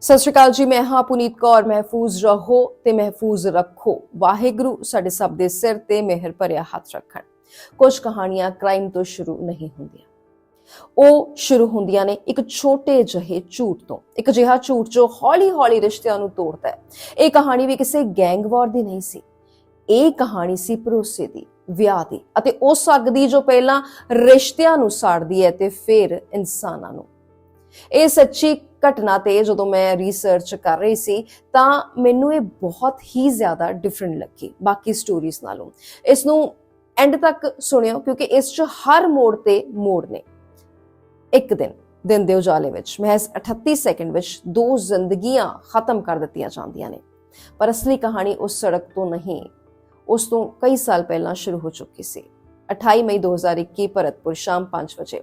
ਸਤਿ ਸ਼੍ਰੀ ਅਕਾਲ ਜੀ, ਮੈਂ ਹਾਂ ਪੁਨੀਤ ਕੌਰ। ਮਹਿਫੂਜ਼ ਰਹੋ ਤੇ ਮਹਿਫੂਜ਼ ਰੱਖੋ। ਵਾਹਿਗੁਰੂ ਸਾਡੇ ਸਭ ਦੇ ਸਿਰ ਤੇ ਮਿਹਰ ਭਰਿਆ ਹੱਥ ਰੱਖਣ। ਕੁਝ ਕਹਾਣੀਆਂ ਕ੍ਰਾਈਮ ਤੋਂ ਸ਼ੁਰੂ ਨਹੀਂ ਹੁੰਦੀਆਂ। ਉਹ ਸ਼ੁਰੂ ਹੁੰਦੀਆਂ ਨੇ ਇੱਕ ਛੋਟੇ ਜਿਹੇ ਝੂਠ ਤੋਂ। ਇੱਕ ਜਿਹਾ ਝੂਠ ਜੋ ਹੌਲੀ-ਹੌਲੀ ਰਿਸ਼ਤਿਆਂ ਨੂੰ ਤੋੜਦਾ ਹੈ। ਇਹ ਕਹਾਣੀ ਵੀ ਕਿਸੇ ਗੈਂਗਵਾਰ ਦੀ ਨਹੀਂ ਸੀ। ਇਹ ਕਹਾਣੀ ਸੀ ਭਰੋਸੇ ਦੀ, ਵਿਆਹ ਦੀ ਅਤੇ ਉਸ ਅੱਗ ਦੀ ਜੋ ਪਹਿਲਾਂ ਰਿਸ਼ਤਿਆਂ ਨੂੰ ਸਾੜਦੀ ਹੈ ਤੇ ਫਿਰ ਇਨਸਾਨਾਂ ਨੂੰ। ਇਹ ਸੱਚੀ ਘਟਨਾ ਤੇ ਜਦੋਂ ਮੈਂ ਰਿਸਰਚ ਕਰ ਰਹੀ ਸੀ, ਤਾਂ ਮੈਨੂੰ ਇਹ ਬਹੁਤ ਹੀ ਜ਼ਿਆਦਾ ਡਿਫਰੈਂਟ ਲੱਗੀ, ਬਾਕੀ ਸਟੋਰੀਜ਼ ਨਾਲੋਂ। ਇਸ ਨੂੰ ਐਂਡ ਤੱਕ ਸੁਣਿਓ, ਕਿਉਂਕਿ ਇਸ 'ਚ ਹਰ ਮੋੜ ਤੇ ਮੋੜ ਨੇ। ਇੱਕ ਦਿਨ ਦਿਨ ਦੇ ਉਜਾਲੇ ਵਿੱਚ, ਮਹਿਜ਼ 38 ਸੈਕਿੰਡ ਵਿੱਚ ਦੋ ਜ਼ਿੰਦਗੀਆਂ ਖਤਮ ਕਰ ਦਿੱਤੀਆਂ ਜਾਂਦੀਆਂ ਨੇ। ਪਰ ਅਸਲੀ ਕਹਾਣੀ ਉਸ ਸੜਕ ਤੋਂ ਨਹੀਂ, ਉਸ ਤੋਂ ਕਈ ਸਾਲ ਪਹਿਲਾਂ ਸ਼ੁਰੂ ਹੋ ਚੁੱਕੀ ਸੀ। 28 ਮਈ 2021 ਭਰਤਪੁਰ ਸ਼ਾਮ 5 ਵਜੇ।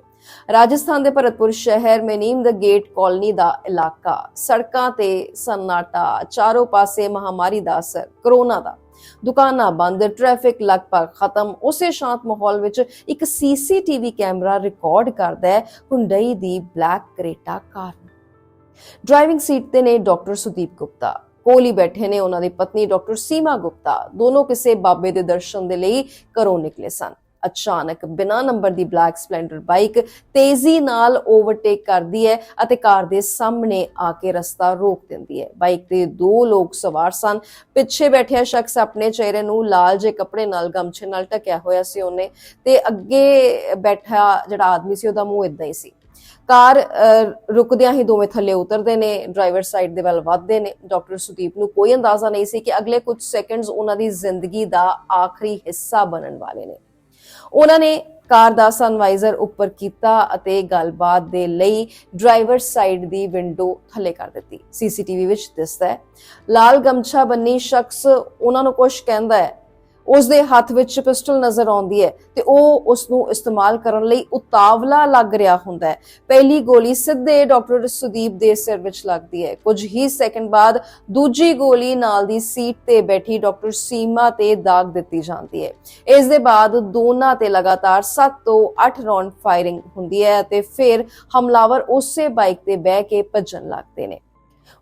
ਰਾਜਸਥਾਨ ਦੇ ਭਰਤਪੁਰ ਸ਼ਹਿਰ ਮੇ ਨੀਮ ਦਾ ਗੇਟ ਕਾਲਨੀ ਦਾ ਇਲਾਕਾ, ਸੜਕਾਂ ਤੇ ਸੰਨਾਟਾ ਚਾਰੋਂ ਪਾਸੇ ਮਹਾਮਾਰੀ ਦਾ ਅਸਰ, ਕਰੋਨਾ ਦਾ। ਦੁਕਾਨਾਂ ਬੰਦ, ਟ੍ਰੈਫਿਕ ਲਗਭਗ ਖਤਮ, ਉਸੇ ਸ਼ਾਂਤ ਮਾਹੌਲ ਵਿੱਚ ਇੱਕ ਸੀਸੀਟੀਵੀ ਕੈਮਰਾ ਰਿਕਾਰਡ ਕਰਦਾ ਹੈ ਹੁੰਡਈ ਦੀ black Creta car driving seat ਤੇ ਨੇ ਡਾਕਟਰ ਸੁਦੀਪ ਗੁਪਤਾ। ਕੋਲ ਹੀ ਬੈਠੇ ਨੇ ਉਹਨਾਂ ਦੀ ਪਤਨੀ ਡਾਕਟਰ ਸੀਮਾ ਗੁਪਤਾ। ਦੋਨੋਂ ਕਿਸੇ ਬਾਬੇ ਦੇ ਦਰਸ਼ਨ ਦੇ ਲਈ ਘਰੋਂ ਨਿਕਲੇ ਸਨ। ਅਚਾਨਕ ਬਿਨਾਂ ਨੰਬਰ ਦੀ ਬਲੈਕ ਸਪਲੈਂਡਰ ਬਾਈਕ ਤੇਜ਼ੀ ਨਾਲ ਓਵਰਟੇਕ ਕਰਦੀ ਹੈ ਅਤੇ ਕਾਰ ਦੇ ਸਾਹਮਣੇ ਆ ਕੇ ਰਸਤਾ ਰੋਕ ਦਿੰਦੀ ਹੈ। ਬਾਈਕ ਤੇ ਦੋ ਲੋਕ ਸਵਾਰ ਸਨ। ਪਿੱਛੇ ਬੈਠਿਆ ਸ਼ਖਸ ਆਪਣੇ ਚਿਹਰੇ ਨੂੰ ਲਾਲ ਜੇ ਕੱਪੜੇ ਨਾਲ, ਗਮਛੇ ਨਾਲ ਢਕਿਆ ਹੋਇਆ ਸੀ ਉਹਨੇ ਤੇ ਅੱਗੇ ਬੈਠਾ ਜਿਹੜਾ ਆਦਮੀ ਸੀ ਉਹਦਾ ਮੂੰਹ ਇਦਾਂ ਹੀ ਸੀ। ਕਾਰ ਰੁਕਦਿਆਂ ਹੀ ਦੋਵੇਂ ਥੱਲੇ ਉਤਰਦੇ ਨੇ ਡਰਾਈਵਰ ਸਾਈਡ ਦੇ ਵੱਲ ਵੱਧਦੇ ਨੇ। ਡਾਕਟਰ ਸੁਦੀਪ ਨੂੰ ਕੋਈ ਅੰਦਾਜ਼ਾ ਨਹੀਂ ਸੀ ਕਿ ਅਗਲੇ ਕੁਝ ਸੈਕਿੰਡਸ ਉਹਨਾਂ ਦੀ ਜ਼ਿੰਦਗੀ ਦਾ ਆਖਰੀ ਹਿੱਸਾ ਬਣਨ ਵਾਲੇ ਨੇ। ਉਹਨਾਂ ਨੇ ਕਾਰ ਦਾ ਸਨਵਾਈਜ਼ਰ ਉੱਪਰ ਕੀਤਾ ਅਤੇ ਗੱਲਬਾਤ ਦੇ ਲਈ ਡਰਾਈਵਰ ਸਾਈਡ ਦੀ ਵਿੰਡੋ ਥੱਲੇ ਕਰ ਦਿੱਤੀ। ਸੀਸੀਟੀਵੀ ਵਿੱਚ ਦਿਸਦਾ ਹੈ। ਲਾਲ ਗਮਛਾ ਬੰਨੀ ਸ਼ਖਸ ਉਹਨਾਂ ਨੂੰ ਕੁਝ ਕਹਿੰਦਾ ਹੈ। ਉਸ ਦੇ ਹੱਥ ਵਿੱਚ ਪਿਸਟਲ ਨਜ਼ਰ ਆਉਂਦੀ ਹੈ ਤੇ ਉਹ ਉਸ ਨੂੰ ਇਸਤੇਮਾਲ ਕਰਨ ਲਈ ਉਤਾਵਲਾ ਲੱਗ ਰਿਹਾ ਹੁੰਦਾ ਹੈ। ਪਹਿਲੀ ਗੋਲੀ ਸਿੱਧੇ ਡਾਕਟਰ ਸੁਦੀਪ ਦੇ ਸਿਰ ਵਿੱਚ ਲੱਗਦੀ ਹੈ। ਕੁਝ ਹੀ ਸੈਕਿੰਡ ਬਾਅਦ ਦੂਜੀ ਗੋਲੀ ਨਾਲ ਦੀ ਸੀਟ ਤੇ ਬੈਠੀ ਡਾਕਟਰ ਸੀਮਾ ਤੇ ਦਾਗ ਦਿੱਤੀ ਜਾਂਦੀ ਹੈ। ਇਸ ਦੇ ਬਾਅਦ ਦੋਨਾਂ ਤੇ ਲਗਾਤਾਰ 7 ਤੋਂ 8 ਰਾਉਂਡ ਫਾਇਰਿੰਗ ਹੁੰਦੀ ਹੈ ਅਤੇ ਫਿਰ ਹਮਲਾਵਰ ਉਸੇ ਬਾਈਕ ਤੇ ਬਹਿ ਕੇ ਭੱਜਣ ਲੱਗਦੇ ਨੇ।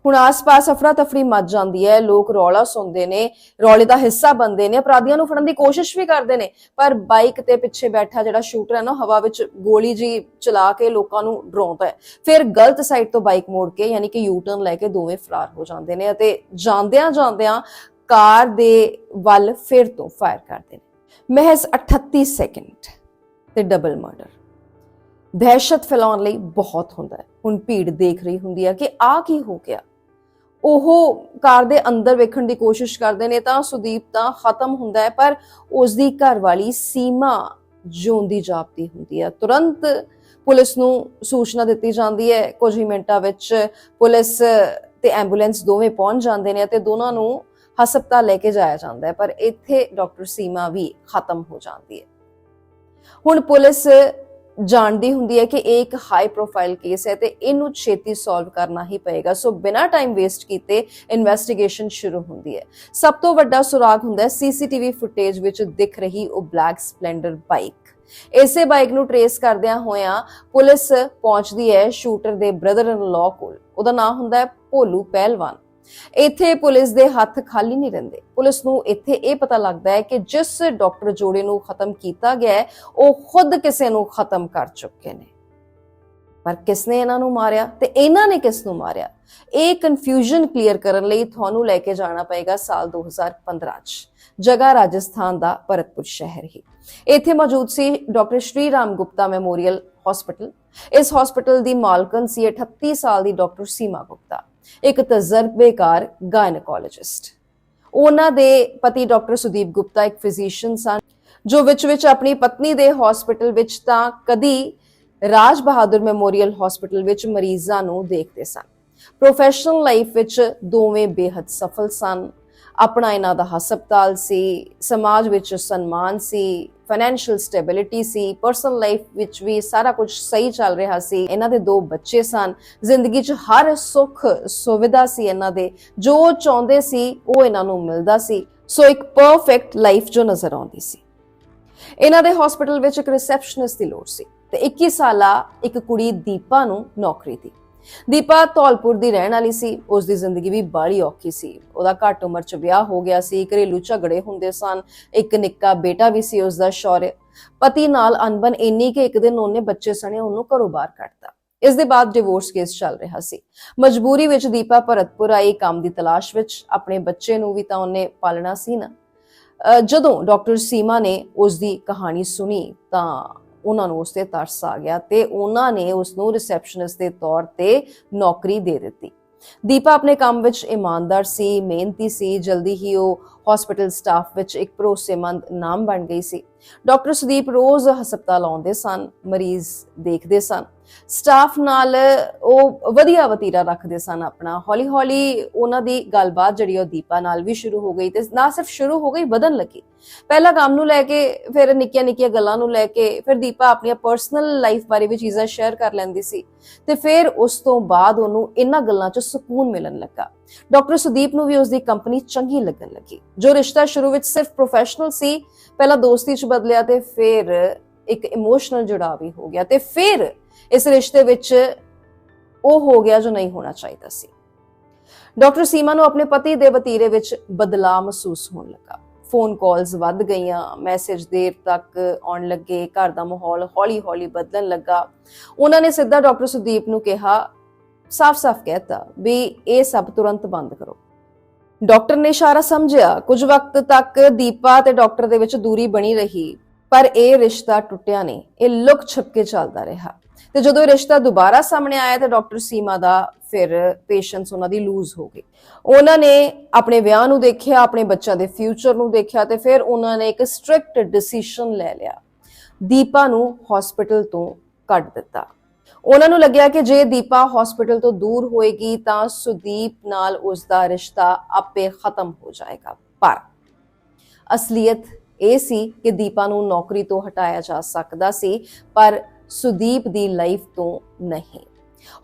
ਹੁਣ ਆਸ-ਪਾਸ ਅਫਰਾ ਤਫਰੀ ਮਚ ਜਾਂਦੀ ਹੈ, ਲੋਕ ਰੌਲਾ ਸੁਣਦੇ ਨੇ, ਰੌਲੇ ਦਾ ਹਿੱਸਾ ਬਣਦੇ ਨੇ, ਅਪਰਾਧੀਆਂ ਨੂੰ ਫੜਨ ਦੀ ਕੋਸ਼ਿਸ਼ ਵੀ ਕਰਦੇ ਨੇ, ਪਰ ਬਾਈਕ ਤੇ ਪਿੱਛੇ ਬੈਠਾ ਜਿਹੜਾ ਸ਼ੂਟਰ ਹੈ ਨਾ, ਹਵਾ ਵਿੱਚ ਗੋਲੀ ਜੀ ਚਲਾ ਕੇ ਲੋਕਾਂ ਨੂੰ ਡਰਾਉਂਦਾ ਹੈ। ਫਿਰ ਗਲਤ ਸਾਈਡ ਤੋਂ ਬਾਈਕ ਮੋੜ ਕੇ, ਯਾਨੀ ਕਿ ਯੂ ਟਰਨ ਲੈ ਕੇ ਦੋਵੇਂ ਫਰਾਰ ਹੋ ਜਾਂਦੇ ਨੇ ਅਤੇ ਜਾਂਦਿਆਂ ਜਾਂਦਿਆਂ ਕਾਰ ਦੇ ਵੱਲ ਫਿਰ ਤੋਂ ਫਾਇਰ ਕਰਦੇ ਨੇ। ਮਹਿਜ਼ 38 ਸੈਕਿੰਡ ਤੇ ਡਬਲ ਮਰਡਰ ਦਹਿਸ਼ਤ ਫੈਲਾਉਣ ਲਈ ਬਹੁਤ ਹੁੰਦਾ ਹੈ। ਹੁਣ ਭੀੜ ਦੇਖ ਰਹੀ ਹੁੰਦੀ ਹੈ ਕਿ ਆ ਕੀ ਹੋ ਗਿਆ। ਉਹ ਕਾਰ ਦੇ ਅੰਦਰ ਵੇਖਣ ਦੀ ਕੋਸ਼ਿਸ਼ ਕਰਦੇ ਨੇ ਤਾਂ ਸੁਦੀਪ ਤਾਂ ਖਤਮ ਹੁੰਦਾ ਹੈ, ਪਰ ਉਸ ਦੀ ਘਰ ਵਾਲੀ ਸੀਮਾ ਜਿਉਂਦੀ ਜਾਪਦੀ ਹੁੰਦੀ ਹੈ ਤੁਰੰਤ ਪੁਲਿਸ ਨੂੰ ਸੂਚਨਾ ਦਿੱਤੀ ਜਾਂਦੀ ਹੈ। ਕੁਝ ਹੀ ਮਿੰਟਾਂ ਵਿੱਚ ਪੁਲਿਸ ਤੇ ਐਂਬੂਲੈਂਸ ਦੋਵੇਂ ਪਹੁੰਚ ਜਾਂਦੇ ਨੇ ਅਤੇ ਦੋਨਾਂ ਨੂੰ ਹਸਪਤਾਲ ਲੈ ਕੇ ਜਾਇਆ ਜਾਂਦਾ ਹੈ, ਪਰ ਇੱਥੇ ਡਾਕਟਰ ਸੀਮਾ ਵੀ ਖਤਮ ਹੋ ਜਾਂਦੀ ਹੈ। ਹੁਣ ਪੁਲਿਸ ਜਾਣਦੀ ਹੁੰਦੀ ਹੈ ਕਿ ਇਹ ਇੱਕ ਹਾਈ ਪ੍ਰੋਫਾਈਲ ਕੇਸ ਹੈ ਤੇ ਇਹਨੂੰ ਛੇਤੀ ਸੋਲਵ ਕਰਨਾ ਹੀ ਪਏਗਾ। ਸੋ ਬਿਨਾਂ ਟਾਈਮ ਵੇਸਟ ਕੀਤੇ ਇਨਵੈਸਟੀਗੇਸ਼ਨ ਸ਼ੁਰੂ ਹੁੰਦੀ ਹੈ। ਸਭ ਤੋਂ ਵੱਡਾ ਸੁਰਾਗ ਹੁੰਦਾ ਹੈ ਸੀਸੀਟੀਵੀ ਫੁਟੇਜ ਵਿੱਚ ਦਿਖ ਰਹੀ ਉਹ ਬਲੈਕ ਸਪਲੈਂਡਰ ਬਾਈਕ ਇਸੇ ਬਾਈਕ ਨੂੰ ਟਰੇਸ ਕਰਦਿਆਂ ਹੋਇਆਂ ਪੁਲਿਸ ਪਹੁੰਚਦੀ ਹੈ ਸ਼ੂਟਰ ਦੇ ਬ੍ਰਦਰ ਇਨ ਲਾ ਕੋਲ। ਉਹਦਾ ਨਾਮ ਹੁੰਦਾ ਹੈ ਭੋਲੂ ਪਹਿਲਵਾਨ। ਇੱਥੇ ਪੁਲਿਸ ਦੇ ਹੱਥ ਖਾਲੀ ਨਹੀਂ ਰਹਿੰਦੇ। ਪੁਲਿਸ ਨੂੰ ਇੱਥੇ ਇਹ ਪਤਾ ਲੱਗਦਾ ਹੈ ਕਿ ਜਿਸ ਡਾਕਟਰ ਜੋੜੇ ਨੂੰ ਖਤਮ ਕੀਤਾ ਗਿਆ ਉਹ ਖੁਦ ਕਿਸੇ ਨੂੰ ਖਤਮ ਕਰ ਚੁੱਕੇ ਨੇ। ਪਰ ਕਿਸਨੇ ਇਹਨਾਂ ਨੂੰ ਮਾਰਿਆ ਤੇ ਇਹਨਾਂ ਨੇ ਕਿਸ ਨੂੰ ਮਾਰਿਆ? ਇਹ ਕਨਫਿਊਜ਼ਨ ਕਲੀਅਰ ਕਰਨ ਲਈ ਤੁਹਾਨੂੰ ਲੈ ਕੇ ਜਾਣਾ ਪਏਗਾ ਸਾਲ 2015 ਚ। ਜਗ੍ਹਾ ਰਾਜਸਥਾਨ ਦਾ ਭਰਤਪੁਰ ਸ਼ਹਿਰ ਹੀ। ਇੱਥੇ ਮੌਜੂਦ ਸੀ doctor Shri Ram Gupta memorial hospital. ਇਸ ਹਸਪੀਟਲ ਦੀ ਮਾਲਕਨ ਸੀ 38 ਸਾਲ ਦੀ ਡਾਕਟਰ ਸੀਮਾ ਗੁਪਤਾ। ਇੱਕ ਤਜਰਬੇਕਾਰ ਗਾਇਨਕੋਲੋਜਿਸਟ ਉਹਨਾਂ ਦੇ ਪਤੀ ਡਾਕਟਰ ਸੁਦੀਪ ਗੁਪਤਾ ਇੱਕ ਫਿਜ਼ੀਸ਼ੀਅਨ ਸਨ, ਜੋ ਵਿੱਚ ਵਿੱਚ ਆਪਣੀ ਪਤਨੀ ਦੇ ਹਸਪੀਟਲ ਵਿੱਚ ਤਾਂ ਕਦੀ ਰਾਜ ਬਹਾਦਰ ਮੈਮੋਰੀਅਲ ਹਸਪੀਟਲ ਵਿੱਚ ਮਰੀਜ਼ਾਂ ਨੂੰ ਦੇਖਦੇ ਸਨ। ਪ੍ਰੋਫੈਸ਼ਨਲ ਲਾਈਫ ਵਿੱਚ ਦੋਵੇਂ ਬੇहद ਸਫਲ ਸਨ। ਆਪਣਾ ਇਹਨਾਂ ਦਾ ਹਸਪਤਾਲ ਸੀ, ਸਮਾਜ ਵਿੱਚ ਸਨਮਾਨ ਸੀ ਫਾਈਨੈਂਸ਼ੀਅਲ ਸਟੇਬਿਲਿਟੀ ਸੀ ਪਰਸਨਲ ਲਾਈਫ ਵਿੱਚ ਵੀ ਸਾਰਾ ਕੁਝ ਸਹੀ ਚੱਲ ਰਿਹਾ ਸੀ। ਇਹਨਾਂ ਦੇ ਦੋ ਬੱਚੇ ਸਨ। ਜ਼ਿੰਦਗੀ 'ਚ ਹਰ ਸੁੱਖ ਸੁਵਿਧਾ ਸੀ ਇਹਨਾਂ ਦੇ। ਜੋ ਚਾਹੁੰਦੇ ਸੀ, ਉਹ ਇਹਨਾਂ ਨੂੰ ਮਿਲਦਾ ਸੀ। ਸੋ ਇੱਕ ਪਰਫੈਕਟ ਲਾਈਫ ਜੋ ਨਜ਼ਰ ਆਉਂਦੀ ਸੀ। ਇਹਨਾਂ ਦੇ ਹਸਪੀਟਲ ਵਿੱਚ ਇੱਕ ਰਿਸੈਪਸ਼ਨਿਸਟ ਦੀ ਲੋੜ ਸੀ ਤੇ 21 ਸਾਲਾ ਇੱਕ ਕੁੜੀ ਦੀਪਾ ਨੂੰ ਨੌਕਰੀ ਦੀ। ਦੀਪਾ ਧੌਲਪੁਰ ਦੀ ਰਹਿਣ ਵਾਲੀ ਸੀ। ਉਸ ਦੀ ਜ਼ਿੰਦਗੀ ਵੀ ਬਾਹਲੀ ਔਖੀ ਸੀ। ਉਹਦਾ ਘੱਟ ਉਮਰ 'ਚ ਵਿਆਹ ਹੋ ਗਿਆ ਸੀ। ਘਰੇਲੂ ਝਗੜੇ ਹੁੰਦੇ ਸਨ। ਇੱਕ ਨਿੱਕਾ ਬੇਟਾ ਵੀ ਸੀ ਉਸ ਦਾ ਸ਼ੌਰਯ ਪਤੀ ਨਾਲ ਅਨਬਨ ਇੰਨੀ ਕਿ ਇੱਕ ਦਿਨ ਉਹਨੇ ਬੱਚੇ ਸਣੇ ਉਹਨੂੰ ਘਰੋਂ ਬਾਹਰ ਕੱਢਤਾ। ਇਸ ਦੇ ਬਾਅਦ ਡਿਵੋਰਸ ਕੇਸ ਚੱਲ ਰਿਹਾ ਸੀ। ਮਜਬੂਰੀ ਵਿੱਚ ਦੀਪਾ ਭਰਤਪੁਰ ਆਈ ਕੰਮ ਦੀ ਤਲਾਸ਼ ਵਿੱਚ। ਆਪਣੇ ਬੱਚੇ ਨੂੰ ਵੀ ਤਾਂ ਉਹਨੇ ਪਾਲਣਾ ਸੀ ਨਾ। ਅਹ ਜਦੋਂ ਡਾਕਟਰ ਸੀਮਾ ਨੇ ਉਸ ਦੀ ਕਹਾਣੀ ਸੁਣੀ ਤਾਂ ਉਹਨਾਂ ਨੂੰ ਉਸ ਤੇ ਤਰਸ ਆ ਗਿਆ ਤੇ ਉਹਨਾਂ ਨੇ ਉਸ ਨੂੰ ਰਿਸੈਪਸ਼ਨਿਸਟ ਦੇ ਤੌਰ ਤੇ ਨੌਕਰੀ ਦੇ ਦਿੱਤੀ। ਦੀਪਾ ਆਪਣੇ ਕੰਮ ਵਿੱਚ ਇਮਾਨਦਾਰ ਸੀ, ਮਿਹਨਤੀ ਸੀ, ਜਲਦੀ ਹੀ ਉਹ ਹਸਪੀਟਲ ਸਟਾਫ ਵਿੱਚ ਇੱਕ ਭਰੋਸੇਮੰਦ ਨਾਮ ਬਣ ਗਈ ਸੀ। ਡਾਕਟਰ ਸੁਦੀਪ ਰੋਜ਼ ਹਸਪਤਾਲ ਆਉਂਦੇ ਸਨ, ਮਰੀਜ਼ ਦੇਖਦੇ ਸਨ। ਸਟਾਫ ਨਾਲ ਉਹ ਵਧੀਆ ਵਤੀਰਾ ਰੱਖਦੇ ਸਨ ਆਪਣਾ। ਹੌਲੀ ਹੌਲੀ ਉਹਨਾਂ ਦੀ ਗੱਲਬਾਤ ਜਿਹੜੀ ਉਹ ਦੀਪਾ ਨਾਲ ਵੀ ਸ਼ੁਰੂ ਹੋ ਗਈ ਤੇ ਨਾ ਸਿਰਫ ਸ਼ੁਰੂ ਹੋ ਗਈ, ਵਧਣ ਲੱਗੀ। ਪਹਿਲਾਂ ਕੰਮ ਨੂੰ ਲੈ ਕੇ, ਫਿਰ ਨਿੱਕੀਆਂ ਨਿੱਕੀਆਂ ਗੱਲਾਂ ਨੂੰ ਲੈ ਕੇ, ਫਿਰ ਦੀਪਾ ਆਪਣੀਆਂ ਪਰਸਨਲ ਲਾਈਫ ਬਾਰੇ ਵੀ ਚੀਜ਼ਾਂ ਸ਼ੇਅਰ ਕਰ ਲੈਂਦੀ ਸੀ ਤੇ ਫਿਰ ਉਸ ਤੋਂ ਬਾਅਦ ਉਹਨੂੰ ਇਹਨਾਂ ਗੱਲਾਂ 'ਚ ਸਕੂਨ ਮਿਲਣ ਲੱਗਾ। ਡਾਕਟਰ ਸੁਦੀਪ ਨੂੰ ਵੀ ਉਸ ਦੀ ਕੰਪਨੀ ਚੰਗੀ ਲੱਗਣ ਲੱਗੀ। ਜੋ ਰਿਸ਼ਤਾ ਸ਼ੁਰੂ ਵਿੱਚ ਸਿਰਫ ਪ੍ਰੋਫੈਸ਼ਨਲ ਸੀ, ਪਹਿਲਾਂ ਦੋਸਤੀ 'ਚ ਬਦਲਿਆ ਤੇ ਫਿਰ ਇੱਕ ਇਮੋਸ਼ਨਲ ਜੁੜਾਅ ਵੀ ਹੋ ਗਿਆ ਤੇ ਫਿਰ ਇਸ ਰਿਸ਼ਤੇ ਵਿੱਚ ਉਹ ਹੋ ਗਿਆ ਜੋ ਨਹੀਂ ਹੋਣਾ ਚਾਹੀਦਾ ਸੀ। ਡਾਕਟਰ ਸੀਮਾ ਨੂੰ ਆਪਣੇ ਪਤੀ ਦੇ ਵਤੀਰੇ ਵਿੱਚ ਬਦਲਾਅ ਮਹਿਸੂਸ ਹੋਣ ਲੱਗਾ। ਫੋਨ ਕਾਲਸ ਵੱਧ ਗਈਆਂ ਮੈਸੇਜ ਦੇਰ ਤੱਕ ਆਉਣ ਲੱਗੇ, ਘਰ ਦਾ ਮਾਹੌਲ ਹੌਲੀ-ਹੌਲੀ ਬਦਲਣ ਲੱਗਾ। ਉਹਨਾਂ ਨੇ ਸਿੱਧਾ ਡਾਕਟਰ ਸੁਦੀਪ ਨੂੰ ਕਿਹਾ ਸਾਫ਼-ਸਾਫ਼ ਕਹਿਤਾ ਵੀ ਇਹ ਸਭ ਤੁਰੰਤ ਬੰਦ ਕਰੋ। ਡਾਕਟਰ ਨੇ ਇਸ਼ਾਰਾ ਸਮਝਿਆ, ਕੁਝ ਵਕਤ ਤੱਕ ਦੀਪਾ ਤੇ ਡਾਕਟਰ ਦੇ ਵਿੱਚ ਦੂਰੀ ਬਣੀ ਰਹੀ, ਪਰ ਇਹ ਰਿਸ਼ਤਾ ਟੁੱਟਿਆ ਨਹੀਂ, ਇਹ ਲੁਕ ਛਿਪ ਕੇ ਚੱਲਦਾ ਰਿਹਾ। ਤੇ ਜਦੋਂ ਇਹ ਰਿਸ਼ਤਾ ਦੁਬਾਰਾ ਸਾਹਮਣੇ ਆਇਆ ਤਾਂ ਡਾਕਟਰ ਸੀਮਾ ਦਾ ਫਿਰ ਪੇਸ਼ੈਂਸ ਉਹਨਾਂ ਦੀ ਲੂਜ਼ ਹੋ ਗਈ ਉਹਨਾਂ ਨੇ ਆਪਣੇ ਵਿਆਹ ਨੂੰ ਦੇਖਿਆ, ਆਪਣੇ ਬੱਚਿਆਂ ਦੇ ਫਿਊਚਰ ਨੂੰ ਦੇਖਿਆ ਤੇ ਫਿਰ ਉਹਨਾਂ ਨੇ ਇੱਕ ਸਟ੍ਰਿਕਟ ਡਿਸੀਜਨ ਲੈ ਲਿਆ। ਦੀਪਾ ਨੂੰ ਹਸਪੀਟਲ ਤੋਂ ਕੱਢ ਦਿੱਤਾ। ਉਹਨਾਂ ਨੂੰ ਲੱਗਿਆ ਕਿ ਜੇ ਦੀਪਾ ਹਸਪੀਟਲ ਤੋਂ ਦੂਰ ਹੋਏਗੀ ਤਾਂ ਸੁਦੀਪ ਨਾਲ ਉਸ ਦਾ ਰਿਸ਼ਤਾ ਆਪੇ ਖਤਮ ਹੋ ਜਾਏਗਾ। ਪਰ ਅਸਲੀਅਤ ਇਹ ਸੀ ਕਿ ਦੀਪਾ ਨੂੰ ਨੌਕਰੀ ਤੋਂ ਹਟਾਇਆ ਜਾ ਸਕਦਾ ਸੀ, ਪਰ ਸੁਦੀਪ ਦੀ ਲਾਈਫ ਤੋਂ ਨਹੀਂ।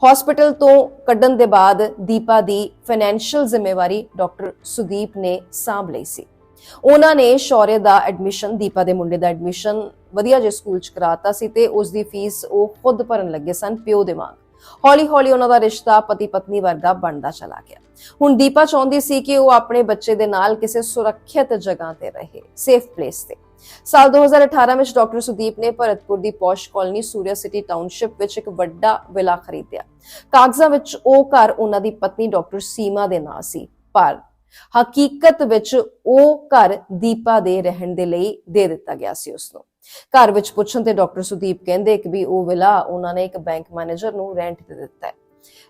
ਹਸਪੀਟਲ ਤੋਂ ਕੱਢਣ ਦੇ ਬਾਅਦ ਦੀਪਾ ਦੀ ਫਾਈਨੈਂਸ਼ੀਅਲ ਜ਼ਿੰਮੇਵਾਰੀ ਡਾਕਟਰ ਸੁਦੀਪ ਨੇ ਸਾਂਭ ਲਈ ਸੀ। ਉਹਨਾਂ ਨੇ ਸ਼ੌਰਯ ਦਾ ਐਡਮਿਸ਼ਨ ਦੀਪਾ ਦੇ ਮੁੰਡੇ ਦਾ ਐਡਮਿਸ਼ਨ ਵਧੀਆ ਜਿਹੇ ਸਕੂਲ ਚ ਕਰਾਤਾ ਸੀ ਤੇ ਉਸ ਦੀ ਫੀਸ ਉਹ ਖੁਦ ਭਰਨ ਲੱਗੇ ਸਨ ਪਿਓ ਦੇ ਵਾਂਗ। ਹੌਲੀ ਹੌਲੀ ਉਹਨਾਂ ਦਾ ਰਿਸ਼ਤਾ ਪਤੀ ਪਤਨੀ ਵਰਗਾ ਬਣਦਾ ਚਲਾ ਗਿਆ। ਹੁਣ ਦੀਪਾ ਚਾਹੁੰਦੀ ਸੀ ਕਿ ਉਹ ਆਪਣੇ ਬੱਚੇ ਦੇ ਨਾਲ ਕਿਸੇ ਸੁਰੱਖਿਅਤ ਜਗ੍ਹਾ ਤੇ ਰਹੇ ਸੇਫ ਪਲੇਸ ਤੇ। ਸਾਲ 2018 ਵਿੱਚ ਡਾਕਟਰ ਸੁਦੀਪ ਨੇ ਭਰਤਪੁਰ ਦੀ posh colony Surya city township ਵਿੱਚ ਇੱਕ ਵੱਡਾ ਵਿਲਾ ਖਰੀਦਿਆ। ਕਾਗਜ਼ਾਂ ਵਿੱਚ ਉਹ ਘਰ ਉਹਨਾਂ ਦੀ ਪਤਨੀ ਡਾਕਟਰ ਸੀਮਾ ਦੇ ਨਾਂ ਸੀ, ਪਰ ਹਕੀਕਤ ਵਿੱਚ ਉਹ ਘਰ ਦੀਪਾ ਦੇ ਰਹਿਣ ਦੇ ਲਈ ਦੇ ਦਿੱਤਾ ਗਿਆ ਸੀ ਉਸ ਨੂੰ ਘਰ ਵਿੱਚ ਪੁੱਛਣ ਤੇ ਡਾਕਟਰ ਸੁਦੀਪ ਕਹਿੰਦੇ ਕਿ ਵੀ ਉਹ ਵਿਲਾ ਉਹਨਾਂ ਨੇ ਇੱਕ ਬੈਂਕ ਮੈਨੇਜਰ ਨੂੰ ਰੈਂਟ ਤੇ ਦਿੱਤਾ ਹੈ।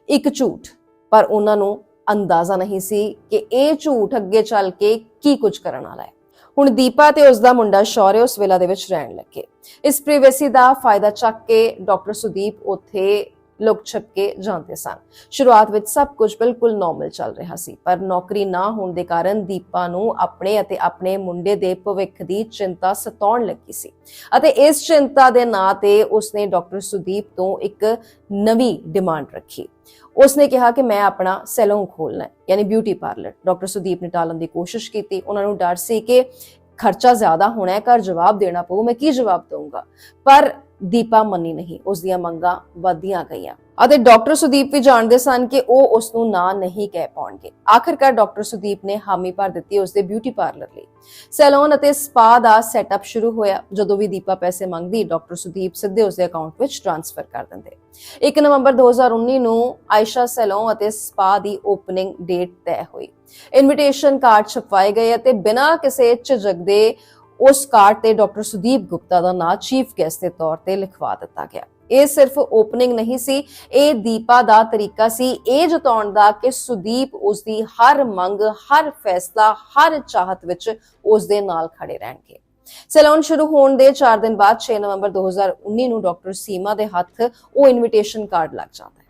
ਇੱਕ ਝੂਠ, ਪਰ ਉਹਨਾਂ ਨੂੰ ਅੰਦਾਜ਼ਾ ਨਹੀਂ ਸੀ ਕਿ ਇਹ ਝੂਠ ਅੱਗੇ ਚੱਲ ਕੇ ਕੀ ਕੁਝ ਕਰਨ ਵਾਲਾ ਹੈ। ਹੁਣ ਦੀਪਾ ਤੇ ਉਸ ਦਾ ਮੁੰਡਾ ਸ਼ੌਰਯ ਉਸ ਵਿਲਾ ਦੇ ਵਿੱਚ ਰਹਿਣ ਲੱਗੇ। ਇਸ ਪ੍ਰਾਈਵੇਸੀ ਦਾ ਫਾਇਦਾ ਚੱਕ ਕੇ ਡਾਕਟਰ ਸੁਦੀਪ ਉੱਥੇ ਲੁਕ ਛਿਪ ਜਾਂਦੇ ਸਨ। ਸ਼ੁਰੂਆਤ ਵਿੱਚ ਸਭ ਕੁਝ ਬਿਲਕੁਲ ਨਾਰਮਲ ਚੱਲ ਰਿਹਾ ਸੀ, ਪਰ ਨੌਕਰੀ ਨਾ ਹੋਣ ਦੇ ਕਾਰਨ ਦੀਪਾ ਨੂੰ ਆਪਣੇ ਅਤੇ ਆਪਣੇ ਮੁੰਡੇ ਦੇ ਭਵਿੱਖ ਦੀ ਚਿੰਤਾ ਸਤਾਉਣ ਲੱਗੀ ਸੀ। ਅਤੇ ਇਸ ਚਿੰਤਾ ਦੇ ਨਾਂ ਤੇ ਉਸਨੇ ਡਾਕਟਰ ਸੁਦੀਪ ਤੋਂ ਇੱਕ ਨਵੀਂ ਡਿਮਾਂਡ ਰੱਖੀ। ਉਸਨੇ ਕਿਹਾ ਕਿ ਮੈਂ ਆਪਣਾ ਸੈਲੂਨ ਖੋਲਣਾ ਹੈ, ਯਾਨੀ ਬਿਊਟੀ ਪਾਰਲਰ ਡਾਕਟਰ ਸੁਦੀਪ ਨੇ ਟਾਲਣ ਦੀ ਕੋਸ਼ਿਸ਼ ਕੀਤੀ। ਉਹਨਾਂ ਨੂੰ ਡਰ ਸੀ ਕਿ ਖਰਚਾ ਜ਼ਿਆਦਾ ਹੋਣਾ ਹੈ, ਘਰ ਜਵਾਬ ਦੇਣਾ ਪਊ, ਮੈਂ ਕੀ ਜਵਾਬ ਦਊਂਗਾ? ਪਰ ਦੀਪਾ ਮੰਨੀ ਨਹੀਂ ਉਸ ਦੀਆਂ ਮੰਗਾਂ ਵਧਦੀਆਂ ਗਈਆਂ। ਅਤੇ ਡਾਕਟਰ ਸੁਦੀਪ ਵੀ ਜਾਣਦੇ ਸਨ ਕਿ ਉਹ ਉਸ ਨੂੰ ਨਾ ਨਹੀਂ ਕਹਿ ਪਾਉਣਗੇ। ਆਖਿਰਕਾਰ ਡਾਕਟਰ ਸੁਦੀਪ ਨੇ ਹਾਮੀ ਭਰ ਦਿੱਤੀ ਉਸ ਦੇ ਬਿਊਟੀ ਪਾਰਲਰ ਲਈ। ਸੈਲੂਨ ਅਤੇ ਸਪਾ ਦਾ ਸੈਟਅਪ ਸ਼ੁਰੂ ਹੋਇਆ, ਜਦੋਂ ਵੀ ਦੀਪਾ ਪੈਸੇ ਮੰਗਦੀ, ਡਾਕਟਰ ਸੁਦੀਪ ਸਿੱਧੇ ਉਸ ਦੇ ਅਕਾਊਂਟ ਵਿੱਚ ਟ੍ਰਾਂਸਫਰ ਕਰ ਦਿੰਦੇ। 1 ਨਵੰਬਰ 2019 ਨੂੰ ਆਇਸ਼ਾ ਸੈਲੂਨ ਅਤੇ ਸਪਾ ਦੀ ਓਪਨਿੰਗ ਡੇਟ ਤੈਅ ਹੋਈ। ਇਨਵੀਟੇਸ਼ਨ ਕਾਰਡ ਛਪਵਾਏ ਗਏ ਅਤੇ ਬਿਨਾਂ ਕਿਸੇ ਝਿਜਕ ਦੇ ਉਸ ਕਾਰਡ ਤੇ ਡਾਕਟਰ ਸੁਦੀਪ ਗੁਪਤਾ ਦਾ ਨਾਂ ਚੀਫ ਗੈਸਟ ਦੇ ਤੌਰ ਤੇ ਲਿਖਵਾ ਦਿੱਤਾ ਗਿਆ। ਇਹ ਸਿਰਫ ਓਪਨਿੰਗ ਨਹੀਂ ਸੀ, ਇਹ ਦੀਪਾ ਦਾ ਤਰੀਕਾ ਸੀ। ਇਹ ਜਤਾਉਣ ਦਾ ਕਿ ਸੁਦੀਪ ਉਸ ਦੀ ਹਰ ਮੰਗ, ਹਰ ਫੈਸਲਾ, ਹਰ ਚਾਹਤ ਵਿੱਚ ਉਸ ਦੇ ਨਾਲ ਖੜੇ ਰਹਿਣਗੇ। ਸੈਲੂਨ ਸ਼ੁਰੂ ਹੋਣ ਦੇ 4 ਦਿਨ ਬਾਅਦ 6 ਨਵੰਬਰ 2019 ਨੂੰ ਡਾਕਟਰ ਸੀਮਾ ਦੇ ਹੱਥ ਉਹ ਇਨਵੀਟੇਸ਼ਨ ਕਾਰਡ ਲੱਗ ਜਾਂਦਾ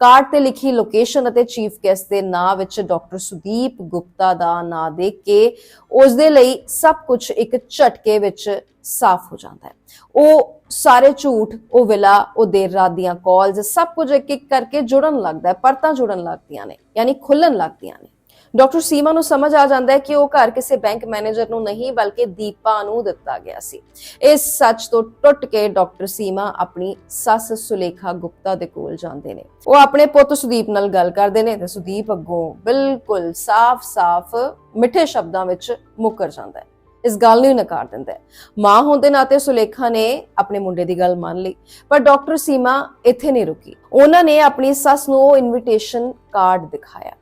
ਕਾਰਡ ਤੇ ਲਿਖੀ ਲੋਕੇਸ਼ਨ ਅਤੇ ਚੀਫ ਗੈਸਟ ਦੇ ਨਾਂ ਵਿੱਚ ਡਾਕਟਰ ਸੁਦੀਪ ਗੁਪਤਾ ਦਾ ਨਾਂ ਦੇਖ ਕੇ ਉਸ ਦੇ ਲਈ ਸਭ ਕੁਝ ਇੱਕ ਝਟਕੇ ਵਿੱਚ ਸਾਫ਼ ਹੋ ਜਾਂਦਾ ਹੈ। ਉਹ ਸਾਰੇ ਝੂਠ, ਉਹ ਵਿਲਾ, ਉਹ ਦੇਰ ਰਾਤ ਦੀਆਂ ਕਾਲਸ ਸਭ ਕੁਝ ਇੱਕ ਇੱਕ ਕਰਕੇ ਜੁੜਨ ਲੱਗਦਾ ਹੈ, ਪਰਤਾਂ ਜੁੜਨ ਲੱਗਦੀਆਂ ਨੇ, ਯਾਨੀ ਖੁੱਲਣ ਲੱਗਦੀਆਂ ਨੇ। ਡਾਕਟਰ ਸੀਮਾ ਨੂੰ ਸਮਝ ਆ ਜਾਂਦਾ ਹੈ ਕਿ ਉਹ ਘਰ ਕਿਸੇ ਬੈਂਕ ਮੈਨੇਜਰ ਨੂੰ ਨਹੀਂ, ਬਲਕਿ ਦੀਪਾ ਨੂੰ ਦਿੱਤਾ ਗਿਆ ਸੀ। ਇਸ ਸੱਚ ਤੋਂ ਟੁੱਟ ਕੇ ਡਾਕਟਰ ਸੀਮਾ ਆਪਣੀ ਸੱਸ ਸੁਲੇਖਾ ਗੁਪਤਾ ਦੇ ਕੋਲ ਜਾਂਦੇ ਨੇ। ਉਹ ਆਪਣੇ ਪੁੱਤ ਸੁਦੀਪ ਨਾਲ ਗੱਲ ਕਰਦੇ ਨੇ ਤੇ ਸੁਦੀਪ ਅੱਗੋਂ ਬਿਲਕੁਲ ਸਾਫ਼-ਸਾਫ਼ ਮਿੱਠੇ ਸ਼ਬਦਾਂ ਵਿੱਚ ਮੁੱਕਰ ਜਾਂਦਾ ਹੈ। ਇਸ ਗੱਲ ਨੂੰ ਨਕਾਰ ਦਿੰਦਾ ਹੈ। ਮਾਂ ਹੋਣ ਦੇ ਨਾਤੇ ਸੁਲੇਖਾ ਨੇ ਆਪਣੇ ਮੁੰਡੇ ਦੀ ਗੱਲ ਮੰਨ ਲਈ, ਪਰ ਡਾਕਟਰ ਸੀਮਾ ਇੱਥੇ ਨਹੀਂ ਰੁਕੀ। ਉਹਨਾਂ ਨੇ ਆਪਣੀ ਸੱਸ ਨੂੰ ਉਹ ਇਨਵੀਟੇਸ਼ਨ ਕਾਰਡ ਦਿਖਾਇਆ।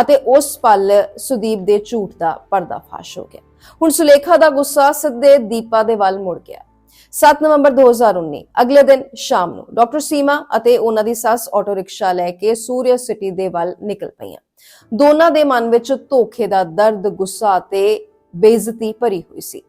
ਅਤੇ ਉਸ ਪਲ ਸੁਦੀਪ ਦੇ ਝੂਠ ਦਾ ਪਰਦਾਫਾਸ਼ ਹੋ ਗਿਆ। ਹੁਣ ਸੁਲੇਖਾ ਦਾ ਗੁੱਸਾ ਸਿੱਧੇ ਦੀਪਾ ਦੇ ਵੱਲ ਮੁੜ ਗਿਆ। 7 ਨਵੰਬਰ 2019 ਅਗਲੇ ਦਿਨ ਸ਼ਾਮ ਨੂੰ ਡਾਕਟਰ ਸੀਮਾ ਅਤੇ ਉਹਨਾਂ ਦੀ ਸੱਸ ਆਟੋ ਰਿਕਸ਼ਾ ਲੈ ਕੇ ਸੂਰਿਆ ਸਿਟੀ ਦੇ ਵੱਲ ਨਿਕਲ ਪਈਆਂ। ਦੋਨਾਂ ਦੇ ਮਨ ਵਿੱਚ ਧੋਖੇ ਦਾ ਦਰਦ, ਗੁੱਸਾ ਤੇ ਬੇਇੱਜ਼ਤੀ ਭਰੀ ਹੋਈ ਸੀ।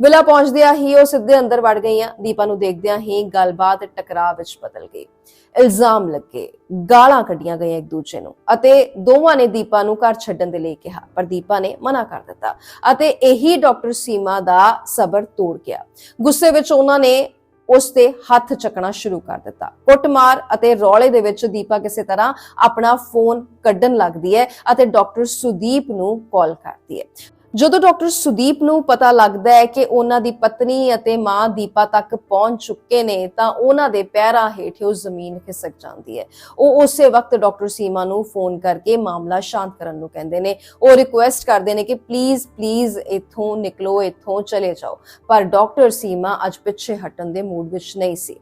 ਵਿਲਾ ਪਹੁੰਚਦਿਆਂ ਹੀ ਉਹ ਸਿੱਧੇ ਅੰਦਰ ਵੜ ਗਈਆਂ। ਦੀਪਾ ਨੂੰ ਦੇਖਦਿਆਂ ਹੀ ਗੱਲਬਾਤ ਟਕਰਾਅ ਵਿੱਚ ਬਦਲ ਗਈ। ਇਲਜ਼ਾਮ ਲੱਗੇ। ਗਾਲਾਂ ਕੱਢੀਆਂ ਗਈਆਂ ਇੱਕ ਦੂਜੇ ਨੂੰ ਅਤੇ ਦੋਵਾਂ ਨੇ ਦੀਪਾ ਨੂੰ ਘਰ ਛੱਡਣ ਦੇ ਲਈ ਕਿਹਾ, ਪਰ ਦੀਪਾ ਨੇ ਮਨਾ ਕਰ ਦਿੱਤਾ ਅਤੇ ਇਹੀ ਡਾਕਟਰ ਸੀਮਾ ਦਾ ਸਬਰ ਤੋੜ ਗਿਆ। ਗੁੱਸੇ ਵਿੱਚ ਉਹਨਾਂ ਨੇ ਉਸ ਤੇ ਹੱਥ ਚੱਕਣਾ ਸ਼ੁਰੂ ਕਰ ਦਿੱਤਾ। ਕੁੱਟਮਾਰ ਅਤੇ ਰੌਲੇ ਦੇ ਵਿੱਚ ਦੀਪਾ ਕਿਸੇ ਤਰ੍ਹਾਂ ਆਪਣਾ ਫੋਨ ਕੱਢਣ ਲੱਗਦੀ ਹੈ ਅਤੇ ਡਾਕਟਰ ਸੁਦੀਪ ਨੂੰ ਕਾਲ ਕਰਦੀ ਹੈ। ਜਦੋਂ ਡਾਕਟਰ ਸੁਦੀਪ ਨੂੰ ਪਤਾ ਲੱਗਦਾ ਹੈ ਕਿ ਉਹਨਾਂ ਦੀ ਪਤਨੀ ਅਤੇ ਮਾਂ ਦੀਪਾ ਤੱਕ ਪਹੁੰਚ ਚੁੱਕੇ ਨੇ, ਤਾਂ ਉਹਨਾਂ ਦੇ ਪੈਰਾਂ ਹੇਠ ਉਹ ਜ਼ਮੀਨ ਖਿਸਕ ਜਾਂਦੀ ਹੈ। ਉਹ ਉਸੇ ਵਕਤ ਡਾਕਟਰ ਸੀਮਾ ਨੂੰ ਫੋਨ ਕਰਕੇ ਮਾਮਲਾ ਸ਼ਾਂਤ ਕਰਨ ਨੂੰ ਕਹਿੰਦੇ ਨੇ। ਉਹ ਰਿਕੁਐਸਟ ਕਰਦੇ ਨੇ ਕਿ ਪਲੀਜ਼ ਪਲੀਜ਼ ਇੱਥੋਂ ਨਿਕਲੋ, ਇੱਥੋਂ ਚਲੇ ਜਾਓ। ਪਰ ਡਾਕਟਰ ਸੀਮਾ ਅੱਜ ਪਿੱਛੇ ਹਟਣ ਦੇ ਮੂਡ ਵਿੱਚ ਨਹੀਂ ਸੀ।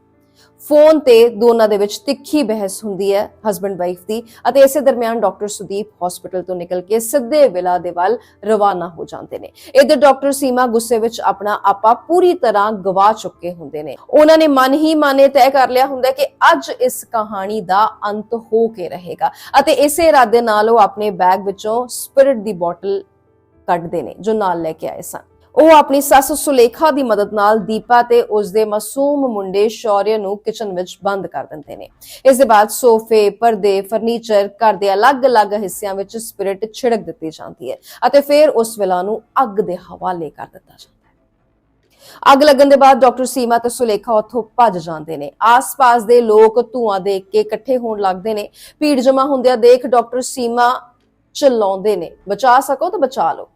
ਫੋਨ ਤੇ ਦੋਨਾਂ ਦੇ ਵਿੱਚ ਤਿੱਖੀ ਬਹਿਸ ਹੁੰਦੀ ਹੈ ਹਸਬੰਡ ਵਾਈਫ ਦੀ ਅਤੇ ਇਸੇ ਦਰਮਿਆਨ ਡਾਕਟਰ ਸੁਦੀਪ ਹਸਪੀਟਲ ਤੋਂ ਨਿਕਲ ਕੇ ਸਿੱਧੇ ਵਿਲਾ ਦੇ ਵੱਲ ਰਵਾਨਾ ਹੋ ਜਾਂਦੇ ਨੇ। ਇਧਰ ਡਾਕਟਰ ਸੀਮਾ ਗੁੱਸੇ ਵਿੱਚ ਆਪਣਾ ਆਪਾ ਪੂਰੀ ਤਰ੍ਹਾਂ ਗਵਾ ਚੁੱਕੇ ਹੁੰਦੇ ਨੇ। ਉਹਨਾਂ ਨੇ ਮਨ ਹੀ ਮਾਨੇ ਤੈਅ ਕਰ ਲਿਆ ਹੁੰਦਾ ਕਿ ਅੱਜ ਇਸ ਕਹਾਣੀ ਦਾ ਅੰਤ ਹੋ ਕੇ ਰਹੇਗਾ ਅਤੇ ਇਸੇ ਇਰਾਦੇ ਨਾਲ ਉਹ ਆਪਣੇ ਬੈਗ ਵਿੱਚੋਂ ਸਪਿਰਿਟ ਦੀ ਬੋਟਲ ਕੱਢਦੇ ਨੇ ਜੋ ਨਾਲ ਲੈ ਕੇ ਆਏ ਸਨ। ਉਹ ਆਪਣੀ ਸੱਸ ਸੁਲੇਖਾ ਦੀ ਮਦਦ ਨਾਲ ਦੀਪਾ ਤੇ ਉਸ ਦੇ ਮਾਸੂਮ ਮੁੰਡੇ ਸ਼ੌਰਯ ਨੂੰ ਕਿਚਨ ਵਿੱਚ ਬੰਦ ਕਰ ਦਿੰਦੇ ਨੇ। ਇਸ ਦੇ ਬਾਅਦ ਸੋਫੇ, ਪਰਦੇ, ਫਰਨੀਚਰ, ਘਰ ਦੇ ਅਲੱਗ-ਅਲੱਗ ਹਿੱਸਿਆਂ ਵਿੱਚ ਸਪਿਰਿਟ ਛਿੜਕ ਦਿੱਤੀ ਜਾਂਦੀ ਹੈ ਅਤੇ ਫਿਰ ਉਸ ਵਿਲਾ ਨੂੰ ਅੱਗ ਦੇ ਹਵਾਲੇ ਕਰ ਦਿੱਤਾ ਜਾਂਦਾ ਹੈ। ਅੱਗ ਲੱਗਣ ਦੇ ਬਾਅਦ ਡਾਕਟਰ ਸੀਮਾ ਤੇ ਸੁਲੇਖਾ ਉੱਥੋਂ ਭੱਜ ਜਾਂਦੇ ਨੇ। ਆਸ-ਪਾਸ ਦੇ ਲੋਕ ਧੂਆਂ ਦੇਖ ਕੇ ਇਕੱਠੇ ਹੋਣ ਲੱਗਦੇ ਨੇ। ਭੀੜ ਜਮਾ ਹੁੰਦਿਆਂ ਦੇਖ ਡਾਕਟਰ ਸੀਮਾ ਚਲਾਉਂਦੇ ਨੇ। ਬਚਾ ਸਕੋ ਤਾਂ ਬਚਾ ਲਓ।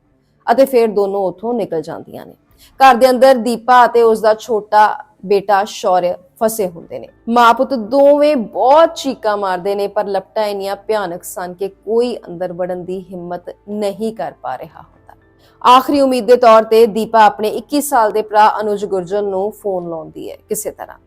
ਅਤੇ ਫਿਰ ਦੋਨੋਂ ਉੱਥੋਂ ਨਿਕਲ ਜਾਂਦੀਆਂ ਨੇ। ਘਰ ਦੇ ਅੰਦਰ ਦੀਪਾ ਅਤੇ ਉਸ ਦਾ ਛੋਟਾ ਬੇਟਾ ਸ਼ੌਰਯ ਫਸੇ ਹੁੰਦੇ ਨੇ। ਮਾਂ ਪੁੱਤ ਦੋਵੇਂ ਬਹੁਤ ਚੀਕਾਂ ਮਾਰਦੇ ਨੇ, ਪਰ ਲਪਟਾਂ ਇੰਨੀਆਂ ਭਿਆਨਕ ਸਨ ਕਿ ਕੋਈ ਅੰਦਰ ਵੜਨ ਦੀ ਹਿੰਮਤ ਨਹੀਂ ਕਰ ਪਾ ਰਿਹਾ ਹੁੰਦਾ। ਆਖਰੀ ਉਮੀਦ ਦੇ ਤੌਰ ਤੇ ਦੀਪਾ ਆਪਣੇ 21 ਸਾਲ ਦੇ ਭਰਾ ਅਨੁਜ ਗੁਰਜਨ ਨੂੰ ਫੋਨ ਲਾਉਂਦੀ ਹੈ ਕਿਸੇ ਤਰ੍ਹਾਂ।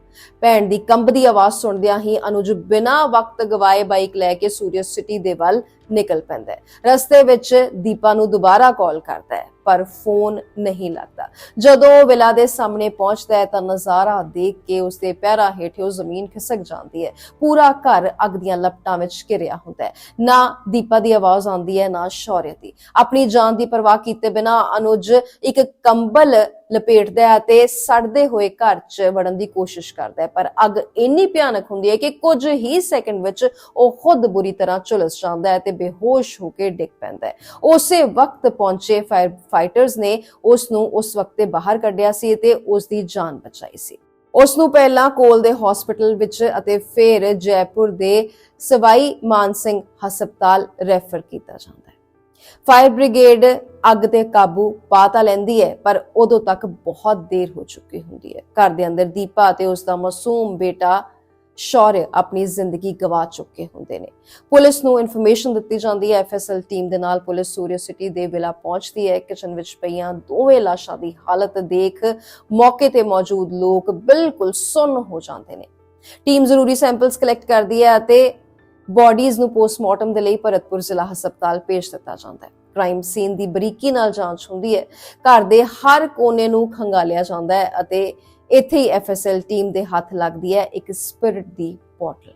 ਭੈਣ ਦੀ ਕੰਬਦੀ ਆਵਾਜ਼ ਸੁਣਦਿਆਂ ਹੀ ਅਨੁਜ ਬਿਨਾਂ ਵਕਤ ਗਵਾਏ ਬਾਈਕ ਲੈ ਕੇ ਸੂਰਿਆ ਸਿਟੀ ਦੇ ਵੱਲ ਨਿਕਲ ਪੈਂਦਾ ਹੈ। ਰਸਤੇ ਵਿੱਚ ਦੀਪਾ ਨੂੰ ਦੁਬਾਰਾ ਕਾਲ ਕਰਦਾ ਹੈ, ਪਰ ਫੋਨ ਨਹੀਂ ਲੱਗਦਾ। ਜਦੋਂ ਉਹ ਵਿਲਾ ਦੇ ਸਾਹਮਣੇ ਪਹੁੰਚਦਾ ਹੈ ਤਾਂ ਨਜ਼ਾਰਾ ਦੇਖ ਕੇ ਉਸਦੇ ਪੈਰਾਂ ਹੇਠ ਉਹ ਜ਼ਮੀਨ ਖਿਸਕ ਜਾਂਦੀ ਹੈ। ਪੂਰਾ ਘਰ ਅੱਗ ਦੀਆਂ ਲਪਟਾਂ ਵਿੱਚ ਘਿਰਿਆ ਹੁੰਦਾ ਹੈ। ਨਾ ਦੀਪਾ ਦੀ ਆਵਾਜ਼ ਆਉਂਦੀ ਹੈ, ਨਾ ਸ਼ੌਰਯ ਦੀ। ਆਪਣੀ ਜਾਨ ਦੀ ਪਰਵਾਹ ਕੀਤੇ ਬਿਨਾ ਅਨੁਜ ਇੱਕ ਕੰਬਲ ਲਪੇਟਦਾ ਹੈ ਤੇ ਸੜਦੇ ਹੋਏ ਘਰ 'ਚ ਵੜਨ ਦੀ ਕੋਸ਼ਿਸ਼ ਕਰਦਾ ਹੈ। ਪਰ ਅੱਗ ਇੰਨੀ ਭਿਆਨਕ ਹੁੰਦੀ ਹੈ ਕਿ ਕੁਝ ਹੀ ਸੈਕਿੰਡ ਵਿੱਚ ਉਹ ਖੁਦ ਬੁਰੀ ਤਰ੍ਹਾਂ ਝੁਲਸ ਜਾਂਦਾ ਹੈ ਤੇ ਬੇਹੋਸ਼ ਹੋ ਕੇ ਡਿੱਗ ਪੈਂਦਾ ਹੈ। ਉਸੇ ਵਕਤ ਪਹੁੰਚੇ ਫਾਇਰ ਫਾਈਟਰਸ ਨੇ ਉਸ ਨੂੰ ਉਸ ਵਕਤ ਤੇ ਬਾਹਰ ਕੱਢਿਆ ਸੀ ਤੇ ਉਸ ਦੀ ਜਾਨ ਬਚਾਈ ਸੀ। ਉਸ ਨੂੰ ਪਹਿਲਾਂ ਕੋਲ ਦੇ ਹਸਪੀਟਲ ਵਿੱਚ ਅਤੇ ਫਿਰ ਜੈਪੁਰ ਦੇ ਸਵਾਈ ਮਾਨ ਸਿੰਘ ਹਸਪਤਾਲ ਰੈਫਰ ਕੀਤਾ ਜਾਂਦਾ ਹੈ। ਫਾਇਰ ਬ੍ਰਿਗੇਡ ਅੱਗ ਤੇ ਕਾਬੂ ਪਾ ਤਾਂ ਲੈਂਦੀ ਹੈ, ਪਰ ਉਦੋਂ ਤੱਕ ਬਹੁਤ ਦੇਰ ਹੋ ਚੁੱਕੀ ਹੁੰਦੀ ਹੈ। ਘਰ ਦੇ ਅੰਦਰ ਦੀਪਾ ਤੇ ਉਸ ਦਾ ਮਾਸੂਮ ਬੇਟਾ ਸ਼ੌਰਯ ਆਪਣੀ ਜ਼ਿੰਦਗੀ ਗਵਾ ਚੁੱਕੇ ਹੁੰਦੇ ਨੇ। ਪੁਲਿਸ ਨੂੰ ਇਨਫੋਰਮੇਸ਼ਨ ਦਿੱਤੀ ਜਾਂਦੀ ਹੈ, ਐਫਐਸਐਲ ਟੀਮ ਦੇ ਨਾਲ ਪੁਲਿਸ ਸੂਰਿਆ ਸਿਟੀ ਦੇ ਵਿਲਾ ਪਹੁੰਚਦੀ ਹੈ। ਕਿਚਨ ਵਿੱਚ ਪਈਆਂ ਦੋਵੇਂ ਲਾਸ਼ਾਂ ਦੀ ਹਾਲਤ ਦੇਖ ਮੌਕੇ ਤੇ ਮੌਜੂਦ ਲੋਕ ਬਿਲਕੁਲ ਸੁੰਨ ਹੋ ਜਾਂਦੇ ਨੇ। ਟੀਮ ਜ਼ਰੂਰੀ ਸੈਂਪਲਸ ਕਲੈਕਟ ਕਰਦੀ ਹੈ ਅਤੇ ਬਾਡੀਜ਼ ਨੂੰ ਪੋਸਟਮਾਰਟਮ ਦੇ ਲਈ ਭਰਤਪੁਰ ਜ਼ਿਲ੍ਹਾ ਹਸਪਤਾਲ ਭੇਜ ਦਿੱਤਾ ਜਾਂਦਾ ਹੈ। ਕ੍ਰਾਈਮ ਸੀਨ ਦੀ ਬਰੀਕੀ ਨਾਲ ਜਾਂਚ ਹੁੰਦੀ ਹੈ। ਘਰ ਦੇ ਹਰ ਕੋਨੇ ਨੂੰ ਖੰਗਾਲਿਆ ਜਾਂਦਾ ਹੈ ਅਤੇ ਇੱਥੇ ਹੀ ਐਫਐਸਐਲ ਟੀਮ ਦੇ ਹੱਥ ਲੱਗਦੀ ਹੈ ਇੱਕ ਸਪਿਰਿਟ ਦੀ ਬੋਟਲ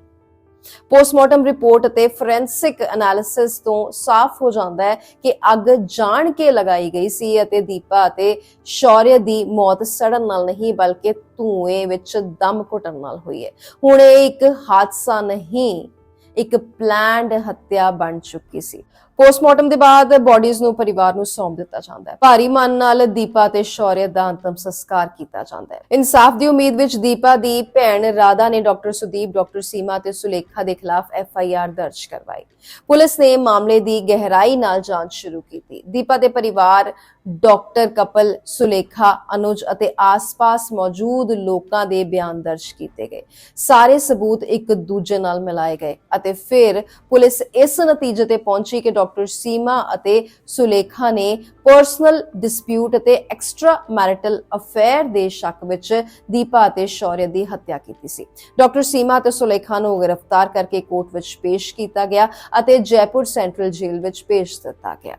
ਪੋਸਟਮਾਰਟਮ ਰਿਪੋਰਟ ਅਤੇ ਫੋਰੈਂਸਿਕ ਐਨਾਲਿਸਿਸ ਤੋਂ ਸਾਫ਼ ਹੋ ਜਾਂਦਾ ਹੈ ਕਿ ਅੱਗ ਜਾਣ ਕੇ ਲਗਾਈ ਗਈ ਸੀ ਅਤੇ ਦੀਪਾ ਅਤੇ ਸ਼ੌਰਯ ਦੀ ਮੌਤ ਸੜਨ ਨਾਲ ਨਹੀਂ, ਬਲਕਿ ਧੂਏ ਵਿੱਚ ਦਮ ਘੁੱਟਣ ਨਾਲ ਹੋਈ ਹੈ। ਹੁਣ ਇਹ ਇੱਕ ਹਾਦਸਾ ਨਹੀਂ ਇੱਕ ਪਲਾਨਡ ਹੱਤਿਆ ਬਣ ਚੁੱਕੀ ਸੀ। ਪੋਸਟਮਾਰਟਮ ਦੇ ਬਾਅਦ ਬਾਡੀਜ਼ ਨੂੰ ਪਰਿਵਾਰ ਨੂੰ ਸੌਂਪ ਦਿੱਤਾ ਜਾਂਦਾ ਹੈ। ਭਾਰੀ ਮਨ ਨਾਲ ਦੀਪਾ ਤੇ ਸ਼ੌਰਯ ਦਾ ਅੰਤਮ ਸੰਸਕਾਰ ਕੀਤਾ ਜਾਂਦਾ ਹੈ। ਇਨਸਾਫ ਦੀ ਉਮੀਦ ਵਿੱਚ ਦੀਪਾ ਦੀ ਭੈਣ ਰਾਧਾ ਨੇ ਡਾਕਟਰ ਸੁਦੀਪ, ਡਾਕਟਰ ਸੀਮਾ ਤੇ ਸੁਲੇਖਾ ਦੇ ਖਿਲਾਫ ਐਫ ਆਈ ਆਰ ਦਰਜ ਕਰਵਾਈ। ਪੁਲਿਸ ਨੇ ਮਾਮਲੇ ਦੀ ਗਹਿਰਾਈ ਨਾਲ ਜਾਂਚ ਸ਼ੁਰੂ ਕੀਤੀ। ਦੀਪਾ ਦੇ ਪਰਿਵਾਰ, ਡਾਕਟਰ ਕਪਲ, ਸੁਲੇਖਾ, ਅਨੁਜ ਅਤੇ ਆਸ-ਪਾਸ ਮੌਜੂਦ ਲੋਕਾਂ ਦੇ ਬਿਆਨ ਦਰਜ ਕੀਤੇ ਗਏ। ਸਾਰੇ ਸਬੂਤ ਇੱਕ ਦੂਜੇ ਨਾਲ ਮਿਲਾਏ ਗਏ ਅਤੇ ਫਿਰ ਪੁਲਿਸ ਇਸ ਨਤੀਜੇ ਤੇ ਪਹੁੰਚੀ ਕਿ ਡਾਕਟਰ ਸੀਮਾ ਅਤੇ ਸੁਲੇਖਾ ਨੇ ਪਰਸਨਲ ਡਿਸਪਿਊਟ ਅਤੇ ਐਕਸਟਰਾ ਮੈਰਿਟਲ ਅਫੇਅਰ ਦੇ ਸ਼ੱਕ ਵਿੱਚ ਦੀਪਾ ਅਤੇ ਸ਼ੌਰਯ ਦੀ ਹੱਤਿਆ ਕੀਤੀ ਸੀ। ਡਾਕਟਰ ਸੀਮਾ ਅਤੇ ਸੁਲੇਖਾ ਨੂੰ ਗ੍ਰਿਫਤਾਰ ਕਰਕੇ ਕੋਰਟ ਵਿੱਚ ਪੇਸ਼ ਕੀਤਾ ਗਿਆ ਅਤੇ ਜੈਪੁਰ ਸੈਂਟਰਲ ਜੇਲ੍ਹ ਵਿੱਚ ਭੇਜ ਦਿੱਤਾ ਗਿਆ।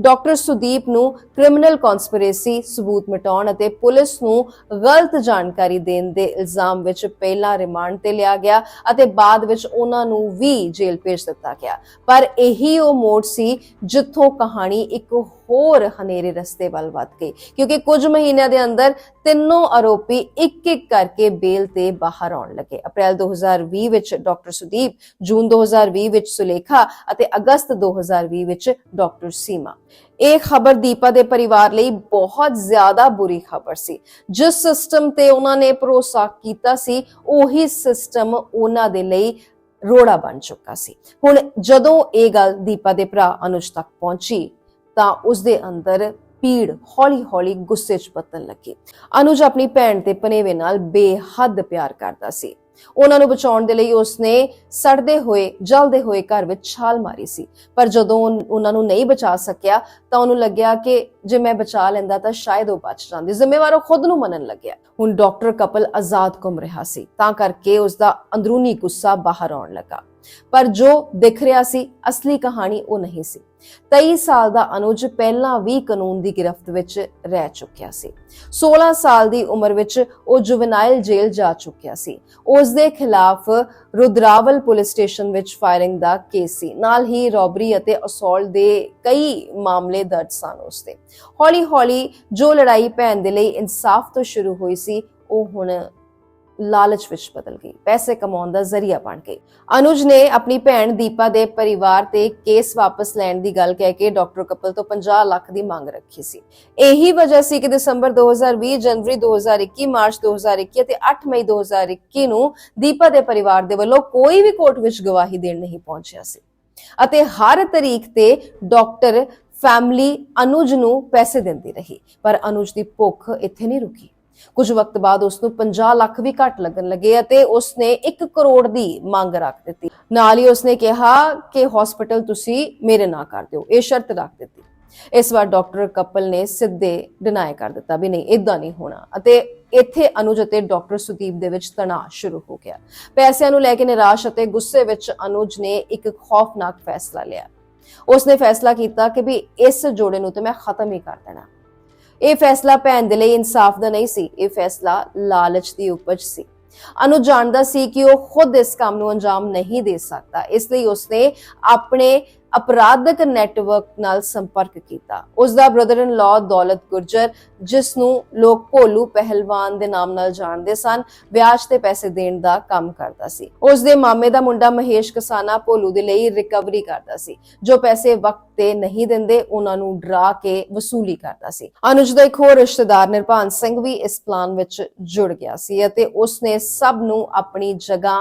ਡਾਕਟਰ ਸੁਦੀਪ ਨੂੰ ਕ੍ਰਿਮੀਨਲ ਕਨਸਪੀਰੇਸੀ ਸਬੂਤ ਮਿਟਾਉਣ ਅਤੇ ਪੁਲਿਸ ਨੂੰ ਗਲਤ ਜਾਣਕਾਰੀ ਦੇਣ ਦੇ ਇਲਜ਼ਾਮ ਵਿੱਚ ਪਹਿਲਾਂ ਰਿਮਾਂਡ ਤੇ ਲਿਆ ਗਿਆ ਅਤੇ ਬਾਅਦ ਵਿੱਚ ਉਹਨਾਂ ਨੂੰ ਵੀ ਜੇਲ੍ਹ ਭੇਜ ਦਿੱਤਾ ਗਿਆ। ਪਰ ਇਹੀ ਉਹ ਮੋੜ ਸੀ ਜਿੱਥੋਂ ਕਹਾਣੀ ਇੱਕ ਹੋਰ ਹਨੇਰੇ ਰਸਤੇ ਵੱਲ ਵੱਧ ਗਈ। ਕਿਉਂਕਿ ਕੁਝ ਮਹੀਨਿਆਂ ਦੇ ਅੰਦਰ ਤਿੰਨੋਂ ਆਰੋਪੀ ਇੱਕ ਇੱਕ ਕਰਕੇ ਬੇਲ ਤੇ ਬਾਹਰ ਆਉਣ ਲੱਗੇ। ਅਪ੍ਰੈਲ 2020 ਵਿੱਚ ਡਾਕਟਰ ਸੁਦੀਪ, ਜੂਨ 2020 ਵਿੱਚ ਸੁਲੇਖਾ ਅਤੇ ਅਗਸਤ 2020 ਵਿੱਚ ਡਾਕਟਰ ਸੀਮਾ। ਇਹ ਖਬਰ ਦੀਪਾ ਦੇ ਪਰਿਵਾਰ ਲਈ ਬਹੁਤ ਜ਼ਿਆਦਾ ਬੁਰੀ ਖਬਰ ਸੀ। ਜਿਸ ਸਿਸਟਮ ਤੇ ਉਹਨਾਂ ਨੇ ਭਰੋਸਾ ਕੀਤਾ ਸੀ, ਉਹੀ ਸਿਸਟਮ ਉਹਨਾਂ ਦੇ ਲਈ ਰੋੜਾ ਬਣ ਚੁੱਕਾ ਸੀ। ਹੁਣ ਜਦੋਂ ਇਹ ਗੱਲ ਦੀਪਾ ਦੇ ਭਰਾ ਅਨੁਜ ਤੱਕ ਪਹੁੰਚੀ ਤਾਂ ਉਸ ਦੇ ਅੰਦਰ ਪੀੜ ਹੌਲੀ-ਹੌਲੀ ਗੁੱਸੇ 'ਚ ਬਦਲਣ ਲੱਗੀ। ਅਨੁਜ ਆਪਣੀ ਭੈਣ ਤੇ ਪਨੇਵੇ ਨਾਲ ਬੇਹੱਦ ਪਿਆਰ ਕਰਦਾ ਸੀ। ਉਹਨਾਂ ਨੂੰ ਬਚਾਉਣ ਦੇ ਲਈ ਉਸਨੇ ਸੜਦੇ ਹੋਏ, ਜਲਦੇ ਹੋਏ ਘਰ ਵਿੱਚ ਛਾਲ ਮਾਰੀ ਸੀ। ਪਰ ਜਦੋਂ ਉਹਨਾਂ ਨੂੰ ਨਹੀਂ ਬਚਾ ਸਕਿਆ, ਤਾਂ ਉਹਨੂੰ ਲੱਗਿਆ ਕਿ ਜੇ ਮੈਂ ਬਚਾ ਲੈਂਦਾ ਤਾਂ ਸ਼ਾਇਦ ਉਹ ਬਚ ਜਾਂਦੀ। ਜ਼ਿੰਮੇਵਾਰ ਉਹ ਖੁਦ ਨੂੰ ਮੰਨਣ ਲੱਗਿਆ। ਹੁਣ ਡਾਕਟਰ ਕਪਲ ਆਜ਼ਾਦ ਘੁੰਮ ਰਿਹਾ ਸੀ। ਤਾਂ ਕਰਕੇ ਉਸ ਦਾ ਅੰਦਰੂਨੀ ਗੁੱਸਾ ਬਾਹਰ ਆਉਣ ਲੱਗਾ। ਪਰ ਜੋ ਦਿਖ ਰਿਹਾ ਸੀ, ਅਸਲੀ ਕਹਾਣੀ ਉਹ ਨਹੀਂ ਸੀ। 23 ਸਾਲ ਦਾ ਅਨੁਜ ਪਹਿਲਾਂ ਵੀ ਕਾਨੂੰਨ ਦੀ ਗ੍ਰਿਫਤ ਵਿੱਚ ਰਹਿ ਚੁੱਕਿਆ ਸੀ। 16 ਸਾਲ ਦੀ ਉਮਰ ਵਿੱਚ ਉਹ ਜੁਵਨਾਈਲ ਜੇਲ੍ਹ ਜਾ ਚੁੱਕਿਆ ਸੀ। ਉਸ ਦੇ ਖਿਲਾਫ ਰੁਦਰਾਵਲ ਪੁਲਿਸ ਸਟੇਸ਼ਨ ਵਿੱਚ ਫਾਇਰਿੰਗ ਦਾ ਕੇਸ ਸੀ। ਨਾਲ ਹੀ ਰੋਬਰੀ ਅਤੇ ਅਸੌਲਟ ਦੇ ਕਈ ਮਾਮਲੇ ਦਰਜ ਸਨ ਉਸ ਤੇ ਹੌਲੀ-ਹੌਲੀ ਜੋ ਲੜਾਈ ਭੈਣ ਦੇ ਲਈ ਇਨਸਾਫ ਤੋਂ ਸ਼ੁਰੂ ਹੋਈ ਸੀ, ਉਹ ਹੁਣ ਲਾਲਚ ਵਿੱਚ ਬਦਲ ਗਈ, ਪੈਸੇ ਕਮਾਉਣ ਦਾ ਜ਼ਰੀਆ ਬਣ ਗਈ। ਅਨੁਜ ਨੇ ਆਪਣੀ ਭੈਣ ਦੀਪਾ ਦੇ ਪਰਿਵਾਰ ਤੇ ਕੇਸ ਵਾਪਸ ਲੈਣ ਦੀ ਗੱਲ ਕਹਿ ਕੇ ਡਾਕਟਰ ਕਪਲ ਤੋਂ 50 ਲੱਖ ਦੀ ਮੰਗ ਰੱਖੀ ਸੀ। ਇਹੀ ਵਜ੍ਹਾ ਸੀ ਕਿ ਦਸੰਬਰ 2020 ਜਨਵਰੀ 2021 ਮਾਰਚ 2021 ਅਤੇ 8 ਮਈ 2021 ਨੂੰ ਦੀਪਾ ਦੇ ਪਰਿਵਾਰ ਦੇ ਵੱਲੋਂ ਕੋਈ ਵੀ ਕੋਰਟ ਵਿੱਚ ਗਵਾਹੀ ਦੇਣ ਨਹੀਂ ਪਹੁੰਚਿਆ ਸੀ। ਅਤੇ ਹਰ ਤਰੀਕ ਤੇ ਡਾਕਟਰ ਫੈਮਿਲੀ ਅਨੁਜ ਨੂੰ ਪੈਸੇ ਦਿੰਦੀ ਰਹੀ, ਪਰ ਅਨੁਜ ਦੀ ਭੁੱਖ ਇੱਥੇ ਨਹੀਂ ਰੁਕੀ। ਕੁਝ ਵਕਤ ਬਾਅਦ ਉਸ ਨੂੰ 50 ਲੱਖ ਵੀ ਘੱਟ ਲੱਗਣ ਲੱਗੇ ਅਤੇ ਉਸ ਨੇ 1 ਕਰੋੜ ਦੀ ਮੰਗ ਰੱਖ ਦਿੱਤੀ। ਨਾਲ ਹੀ ਉਸ ਨੇ ਕਿਹਾ ਕਿ ਹਸਪੀਟਲ ਤੁਸੀਂ ਮੇਰੇ ਨਾਂ ਕਰ ਦਿਓ, ਇਹ ਸ਼ਰਤ ਰੱਖ ਦਿੱਤੀ। ਇਸ ਵਾਰ ਡਾਕਟਰ ਕਪਲ ਨੇ ਸਿੱਧੇ ਡਿਨਾਈ ਕਰ ਦਿੱਤਾ ਵੀ ਨਹੀਂ ਇਦਾਂ ਨਹੀਂ ਹੋਣਾ। ਅਤੇ ਇੱਥੇ ਅਨੁਜ ਅਤੇ ਡਾਕਟਰ ਸੁਦੀਪ ਦੇ ਵਿੱਚ ਤਣਾਅ ਸ਼ੁਰੂ ਹੋ ਗਿਆ। ਪੈਸਿਆਂ ਨੂੰ ਲੈ ਕੇ ਨਿਰਾਸ਼ ਅਤੇ ਗੁੱਸੇ ਵਿੱਚ ਅਨੁਜ ਨੇ ਇੱਕ ਖੌਫਨਾਕ ਫੈਸਲਾ ਲਿਆ। ਉਸਨੇ ਫੈਸਲਾ ਕੀਤਾ ਕਿ ਵੀ ਇਸ ਜੋੜੇ ਨੂੰ ਤੇ ਮੈਂ ਖਤਮ ਹੀ ਕਰ ਦੇਣਾ। ਇਹ ਫੈਸਲਾ ਭੈਣ ਦੇ ਲਈ ਇਨਸਾਫ ਦਾ ਨਹੀਂ ਸੀ, ਇਹ ਫੈਸਲਾ ਲਾਲਚ ਦੀ ਉਪਜ ਸੀ। ਅਨੂ ਜਾਣਦਾ ਸੀ ਕਿ ਉਹ ਖੁਦ ਇਸ ਕੰਮ ਨੂੰ ਅੰਜਾਮ ਨਹੀਂ ਦੇ ਸਕਦਾ। ਇਸ ਲਈ ਉਸਨੇ ਆਪਣੇ ਅਪਰਾਧਕ ਨੈਟਵਰਕ ਨਾਲ ਸੰਪਰਕ ਕੀਤਾ। ਉਸ ਦਾ ਬ੍ਰਦਰ ਇਨ ਲਾ ਦੌਲਤ ਗੁਰਜਰ ਜਿਸ ਨੂੰ ਲੋਕ ਭੋਲੂ ਪਹਿਲਵਾਨ ਦੇ ਨਾਮ ਨਾਲ ਜਾਣਦੇ ਸਨ, ਵਿਆਜ ਤੇ ਪੈਸੇ ਦੇਣ ਦਾ ਕੰਮ ਕਰਦਾ ਸੀ। ਉਸ ਦੇ ਮਾਮੇ ਦਾ ਮੁੰਡਾ ਮਹੇਸ਼ ਕਸਾਨਾ ਭੋਲੂ ਦੇ ਲਈ ਰਿਕਵਰੀ ਕਰਦਾ ਸੀ। ਜੋ ਪੈਸੇ ਵਕਤ ਤੇ ਨਹੀਂ ਦਿੰਦੇ, ਉਹਨਾਂ ਨੂੰ ਡਰਾ ਕੇ ਵਸੂਲੀ ਕਰਦਾ ਸੀ। ਅਨੁਜ ਦਾ ਇੱਕ ਹੋਰ ਰਿਸ਼ਤੇਦਾਰ, ਨਿਰਭਾਨ ਸਿੰਘ, ਵੀ ਇਸ ਪਲਾਨ ਵਿੱਚ ਜੁੜ ਗਿਆ ਸੀ ਅਤੇ ਉਸਨੇ ਸਭ ਨੂੰ ਆਪਣੀ ਜਗ੍ਹਾ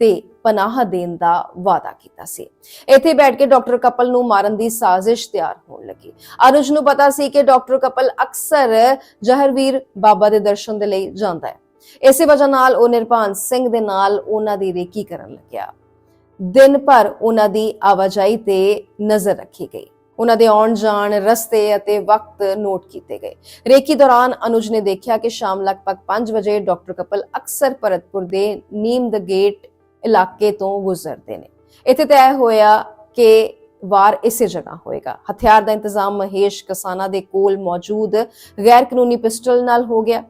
ਤੇ ਪਨਾਹ ਦੇਣ ਦਾ ਵਾਅਦਾ ਕੀਤਾ ਸੀ। ਇੱਥੇ ਬੈਠ ਕੇ ਡਾਕਟਰ ਕਪਲ ਨੂੰ ਮਾਰਨ ਦੀ ਸਾਜ਼ਿਸ਼ ਤਿਆਰ ਹੋਣ ਲੱਗੀ। ਅਨੁਜ ਨੂੰ ਪਤਾ ਸੀ ਕਿ ਡਾਕਟਰ ਕਪਲ ਅਕਸਰ ਜ਼ਹਿਰਵੀਰ ਬਾਬਾ ਦੇ ਦਰਸ਼ਨ ਦੇ ਲਈ ਜਾਂਦਾ ਹੈ। ਇਸੇ ਵਜ੍ਹਾ ਨਾਲ ਉਹ ਨਿਰਭਾਨ ਸਿੰਘ ਦੇ ਨਾਲ ਉਹਨਾਂ ਦੀ ਰੇਕੀ ਕਰਨ ਲੱਗਿਆ। ਦਿਨ ਭਰ ਉਹਨਾਂ ਦੀ ਆਵਾਜਾਈ ਤੇ ਨਜ਼ਰ ਰੱਖੀ ਗਈ। ਉਹਨਾਂ ਦੇ ਆਉਣ ਜਾਣ, ਰਸਤੇ ਅਤੇ ਵਕਤ ਨੋਟ ਕੀਤੇ ਗਏ। ਰੇਕੀ ਦੌਰਾਨ ਅਨੁਜ ਨੇ ਦੇਖਿਆ ਕਿ ਸ਼ਾਮ ਲਗਭਗ 5 ਵਜੇ ਡਾਕਟਰ ਕਪਲ ਅਕਸਰ ਭਰਤਪੁਰ ਦੇ ਨੀਮ ਦ ਗੇਟ ਇਲਾਕੇ ਤੋਂ ਗੁਜ਼ਰਦੇ ਨੇ। ਇੱਥੇ ਤੈਅ ਹੋਇਆ ਕਿ ਵਾਰ ਇਸੇ ਜਗ੍ਹਾ ਹੋਏਗਾ। ਹਥਿਆਰ ਦਾ ਇੰਤਜ਼ਾਮ ਮਹੇਸ਼ ਕਸਾਨਾ ਦੇ ਕੋਲ ਮੌਜੂਦ ਗੈਰ ਕਾਨੂੰਨੀ ਪਿਸਟਲ ਨਾਲ ਹੋ ਗਿਆ।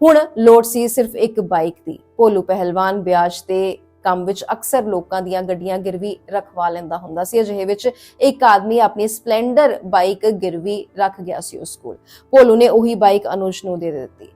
ਹੁਣ ਲੋੜ ਸੀ ਸਿਰਫ ਇੱਕ ਬਾਈਕ ਦੀ। ਭੋਲੂ ਪਹਿਲਵਾਨ ਵਿਆਜ ਤੇ ਕੰਮ ਵਿੱਚ ਅਕਸਰ ਲੋਕਾਂ ਦੀਆਂ ਗੱਡੀਆਂ ਗਿਰਵੀ ਰਖਵਾ ਲੈਂਦਾ ਹੁੰਦਾ ਸੀ। ਅਜਿਹੇ ਵਿੱਚ ਇੱਕ ਆਦਮੀ ਆਪਣੀ ਸਪਲੈਂਡਰ ਬਾਈਕ ਗਿਰਵੀ ਰੱਖ ਗਿਆ ਸੀ ਉਸ ਕੋਲ। ਭੋਲੂ ਨੇ ਉਹੀ ਬਾਈਕ ਅਨੁਜ ਨੂੰ ਦੇ ਦਿੱਤੀ।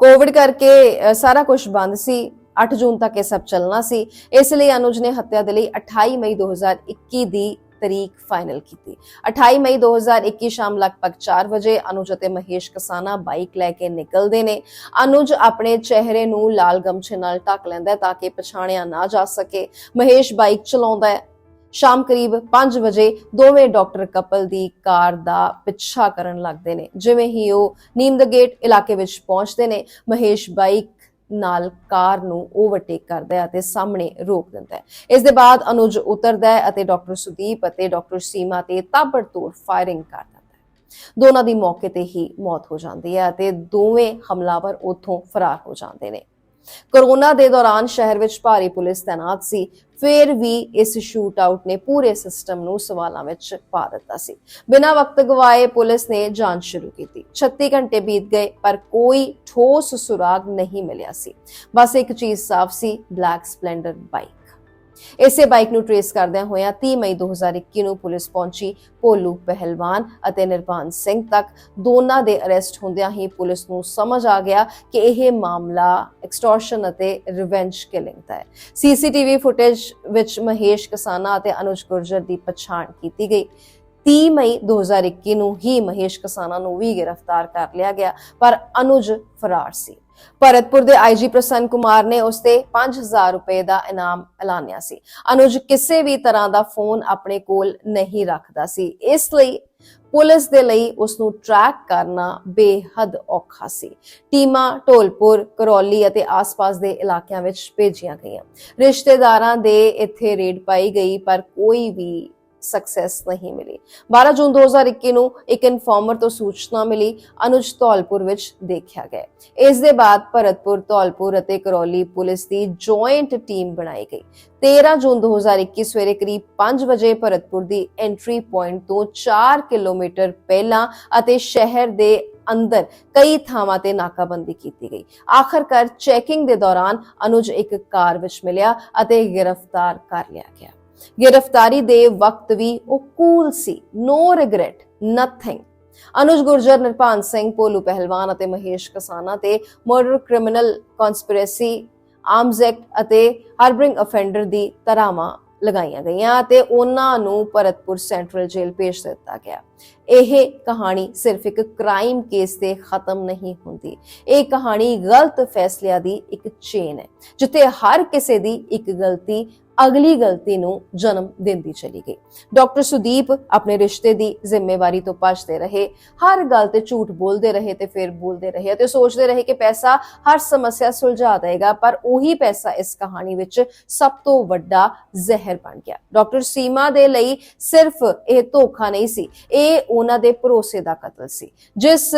ਕੋਵਿਡ ਕਰਕੇ ਸਾਰਾ ਕੁਝ ਬੰਦ ਸੀ। 8 ਜੂਨ ਤੱਕ ਇਹ ਸਭ ਚੱਲਣਾ ਸੀ। ਇਸ ਲਈ ਅਨੁਜ ਨੇ ਹੱਤਿਆ ਦੇ ਲਈ 28 ਮਈ 2021 ਦੀ ਤਰੀਕ ਫਾਈਨਲ ਕੀਤੀ। 28 ਮਈ 2021 ਸ਼ਾਮ ਲਗਭਗ 4 ਵਜੇ ਅਨੁਜ ਅਤੇ ਮਹੇਸ਼ ਕਸਾਨਾ ਬਾਈਕ ਲੈ ਕੇ ਨਿਕਲਦੇ ਨੇ। ਅਨੁਜ ਆਪਣੇ ਚਿਹਰੇ ਨੂੰ ਲਾਲ ਗਮਛੇ ਨਾਲ ਢੱਕ ਲੈਂਦਾ ਤਾਂ ਕਿ ਪਛਾਣਿਆ ਨਾ ਜਾ ਸਕੇ। ਮਹੇਸ਼ ਬਾਈਕ ਚਲਾਉਂਦਾ ਹੈ। ਸ਼ਾਮ ਕਰੀਬ 5 ਵਜੇ ਦੋਵੇਂ ਡਾਕਟਰ ਕਪਲ ਦੀ ਕਾਰ ਦਾ ਪਿੱਛਾ ਕਰਨ ਲੱਗਦੇ ਨੇ। ਜਿਵੇਂ ਹੀ ਉਹ ਨੀਮ ਗੇਟ ਇਲਾਕੇ ਵਿੱਚ ਪਹੁੰਚਦੇ ਨੇ, ਮਹੇਸ਼ ਬਾਈਕ ਨਾਲ ਕਾਰ ਨੂੰ ਓਵਰਟੇਕ ਕਰਦਾ ਹੈ ਅਤੇ ਸਾਹਮਣੇ ਰੋਕ ਦਿੰਦਾ ਹੈ। ਇਸ ਦੇ ਬਾਅਦ ਅਨੁਜ ਉਤਰਦਾ ਹੈ ਅਤੇ ਡਾਕਟਰ ਸੁਦੀਪ ਅਤੇ ਡਾਕਟਰ ਸੀਮਾ ਤੇ ਤਾਬੜਤੋੜ ਫਾਇਰਿੰਗ ਕਰ ਦਿੰਦਾ ਹੈ। ਦੋਨਾਂ ਦੀ ਮੌਕੇ ਤੇ ਹੀ ਮੌਤ ਹੋ ਜਾਂਦੀ ਹੈ ਅਤੇ ਦੋਵੇਂ ਹਮਲਾਵਰ ਉੱਥੋਂ ਫਰਾਰ ਹੋ ਜਾਂਦੇ ਨੇ। ਕਰੋਨਾ ਦੇ ਦੌਰਾਨ ਸ਼ਹਿਰ ਵਿੱਚ ਭਾਰੀ ਪੁਲਿਸ ਤੈਨਾਤ ਸੀ। ਫਿਰ ਵੀ ਇਸ ਸ਼ੂਟ ਆਊਟ ਨੇ ਪੂਰੇ ਸਿਸਟਮ ਨੂੰ ਸਵਾਲਾਂ ਵਿੱਚ ਪਾ ਦਿੱਤਾ ਸੀ। ਬਿਨਾਂ ਵਕਤ ਗਵਾਏ ਪੁਲਿਸ ਨੇ ਜਾਂਚ ਸ਼ੁਰੂ ਕੀਤੀ। 36 ਘੰਟੇ ਬੀਤ ਗਏ, ਪਰ ਕੋਈ ਠੋਸ ਸੁਰਾਗ ਨਹੀਂ ਮਿਲਿਆ ਸੀ। ਬਸ ਇੱਕ ਚੀਜ਼ ਸਾਫ਼ ਸੀ ਬਲੈਕ ਸਪਲੈਂਡਰ ਬਾਈਕ ਇਸੇ ਬਾਈਕ ਨੂੰ ਟਰੇਸ ਕਰਦਿਆਂ ਹੋਇਆਂ 30 ਮਈ 2021 ਨੂੰ ਪੁਲਿਸ ਪਹੁੰਚੀ ਭੋਲੂ ਪਹਿਲਵਾਨ ਅਤੇ ਨਿਰਪਾਨ ਸਿੰਘ ਤੱਕ। ਦੋਨਾਂ ਦੇ ਅਰੈਸਟ ਹੁੰਦਿਆਂ ਹੀ ਪੁਲਿਸ ਨੂੰ ਸਮਝ ਆ ਗਿਆ ਕਿ ਇਹ ਮਾਮਲਾ ਐਕਸਟੋਰਸ਼ਨ ਅਤੇ ਰਿਵੈਂਜ ਕਿਲਿੰਗ ਦਾ ਹੈ। ਸੀਸੀਟੀਵੀ ਫੁਟੇਜ ਵਿੱਚ ਮਹੇਸ਼ ਕਸਾਨਾ ਅਤੇ ਅਨੁਜ ਗੁਰਜਰ ਦੀ ਪਛਾਣ ਕੀਤੀ ਗਈ। 30 ਮਈ 2021 ਨੂੰ ਹੀ ਮਹੇਸ਼ ਕਸਾਨਾ ਨੂੰ ਵੀ ਗ੍ਰਿਫਤਾਰ ਕਰ ਲਿਆ ਗਿਆ, ਪਰ ਅਨੁਜ ਫਰਾਰ ਸੀ। ਭਰਤਪੁਰ ਦੇ ਆਈਜੀ ਪ੍ਰਸੰਨ ਕੁਮਾਰ ਨੇ ਉਸ ਤੇ 5000 ਰੁਪਏ ਦਾ ਇਨਾਮ ਐਲਾਨਿਆ ਸੀ। ਅਨੁਜ ਕਿਸੇ ਵੀ ਤਰ੍ਹਾਂ ਦਾ ਫੋਨ ਆਪਣੇ ਕੋਲ ਨਹੀਂ ਰੱਖਦਾ ਸੀ। ਇਸ ਲਈ ਪੁਲਿਸ ਦੇ ਲਈ ਉਸ ਨੂੰ ਟਰੈਕ ਕਰਨਾ ਬੇਹੱਦ ਔਖਾ ਸੀ। ਟੀਮਾਂ ਢੋਲਪੁਰ, ਕਰੌਲੀ ਅਤੇ ਆਸ-ਪਾਸ ਦੇ ਇਲਾਕਿਆਂ ਵਿੱਚ ਭੇਜੀਆਂ ਗਈਆਂ। ਰਿਸ਼ਤੇਦਾਰਾਂ ਦੇ ਇੱਥੇ ਰੇਡ ਪਾਈ ਗਈ, ਪਰ ਕੋਈ ਵੀ ਸਕਸੈਸ ਨਹੀਂ ਮਿਲੀ 12 ਜੂਨ 2021 ਨੂੰ ਇੱਕ ਇਨਫਾਰਮਰ ਤੋਂ ਸੂਚਨਾ ਮਿਲੀ, ਅਨੁਜ ਧੌਲਪੁਰ ਵਿੱਚ ਦੇਖਿਆ ਗਿਆ। ਇਸ ਦੇ ਬਾਅਦ ਭਰਤਪੁਰ, ਧੌਲਪੁਰ ਅਤੇ ਕਰੌਲੀ ਪੁਲਿਸ ਦੀ ਜੁਆਇੰਟ ਟੀਮ ਬਣਾਈ ਗਈ। 13 ਜੂਨ 2021 ਸਵੇਰੇ ਕਰੀਬ 5 ਵਜੇ ਭਰਤਪੁਰ ਦੀ ਐਂਟਰੀ ਪੁਆਇੰਟ ਤੋਂ 4 ਕਿਲੋਮੀਟਰ ਪਹਿਲਾਂ ਅਤੇ ਸ਼ਹਿਰ ਦੇ ਅੰਦਰ ਕਈ ਥਾਵਾਂ ਤੇ ਨਾਕਾਬੰਦੀ ਕੀਤੀ ਗਈ। ਆਖਰਕਾਰ ਚੈਕਿੰਗ ਦੇ ਦੌਰਾਨ ਅਨੁਜ ਇੱਕ ਕਾਰ ਵਿੱਚ ਮਿਲਿਆ ਅਤੇ ਗ੍ਰਿਫਤਾਰ ਕਰ ਲਿਆ ਗਿਆ। ਗ੍ਰਿਫਤਾਰੀ ਦੇ ਵਕਤ ਵੀ ਉਹ ਕੂਲ ਸੀ no regret nothing Anuj Gurjar Nirpan Singh, Polu Pehlwan ਅਤੇ ਮਹੇਸ਼ ਕਸਾਨਾ ਤੇ murder criminal conspiracy arms act ਅਤੇ ਹਾਰਬਰਿੰਗ ਅਫੈਂਡਰ ਦੀ ਤਰਾਵਾਂ ਲਗਾਈਆਂ ਗਈਆਂ ਤੇ ਉਹਨਾਂ ਨੂੰ ਭਰਤਪੁਰ ਸੈਂਟਰਲ ਜੇਲ੍ਹ ਭੇਜ ਦਿੱਤਾ ਗਿਆ। ਇਹ ਕਹਾਣੀ ਸਿਰਫ ਇੱਕ ਕ੍ਰਾਈਮ ਕੇਸ ਤੇ ਖਤਮ ਨਹੀਂ ਹੁੰਦੀ। ਇਹ ਕਹਾਣੀ ਗਲਤ ਫੈਸਲਿਆਂ ਦੀ ਇੱਕ ਚੇਨ ਹੈ, ਜਿੱਥੇ ਹਰ ਕਿਸੇ ਦੀ ਇੱਕ ਗਲਤੀ ਅਗਲੀ ਗਲਤੀ ਨੂੰ ਜਨਮ ਦਿੰਦੀ ਚਲੀ ਗਈ। ਡਾਕਟਰ ਸੁਦੀਪ ਆਪਣੇ ਰਿਸ਼ਤੇ ਦੀ ਜ਼ਿੰਮੇਵਾਰੀ ਤੋਂ ਭੱਜਦੇ ਰਹੇ, ਹਰ ਗੱਲ ਤੇ ਝੂਠ ਬੋਲਦੇ ਰਹੇ ਤੇ ਫਿਰ ਬੋਲਦੇ ਰਹੇ ਤੇ ਸੋਚਦੇ ਰਹੇ ਕਿ ਪੈਸਾ ਹਰ ਸਮੱਸਿਆ ਸੁਲਝਾ ਦੇਗਾ, ਪਰ ਉਹੀ ਪੈਸਾ ਇਸ ਕਹਾਣੀ ਵਿੱਚ ਸਭ ਤੋਂ ਵੱਡਾ ਜ਼ਹਿਰ ਬਣ ਗਿਆ। ਡਾਕਟਰ ਸੀਮਾ ਦੇ ਲਈ ਸਿਰਫ ਇਹ ਧੋਖਾ ਨਹੀਂ ਸੀ, ਇਹ ਉਹਨਾਂ ਦੇ ਭਰੋਸੇ ਦਾ ਕਤਲ ਸੀ, ਜਿਸ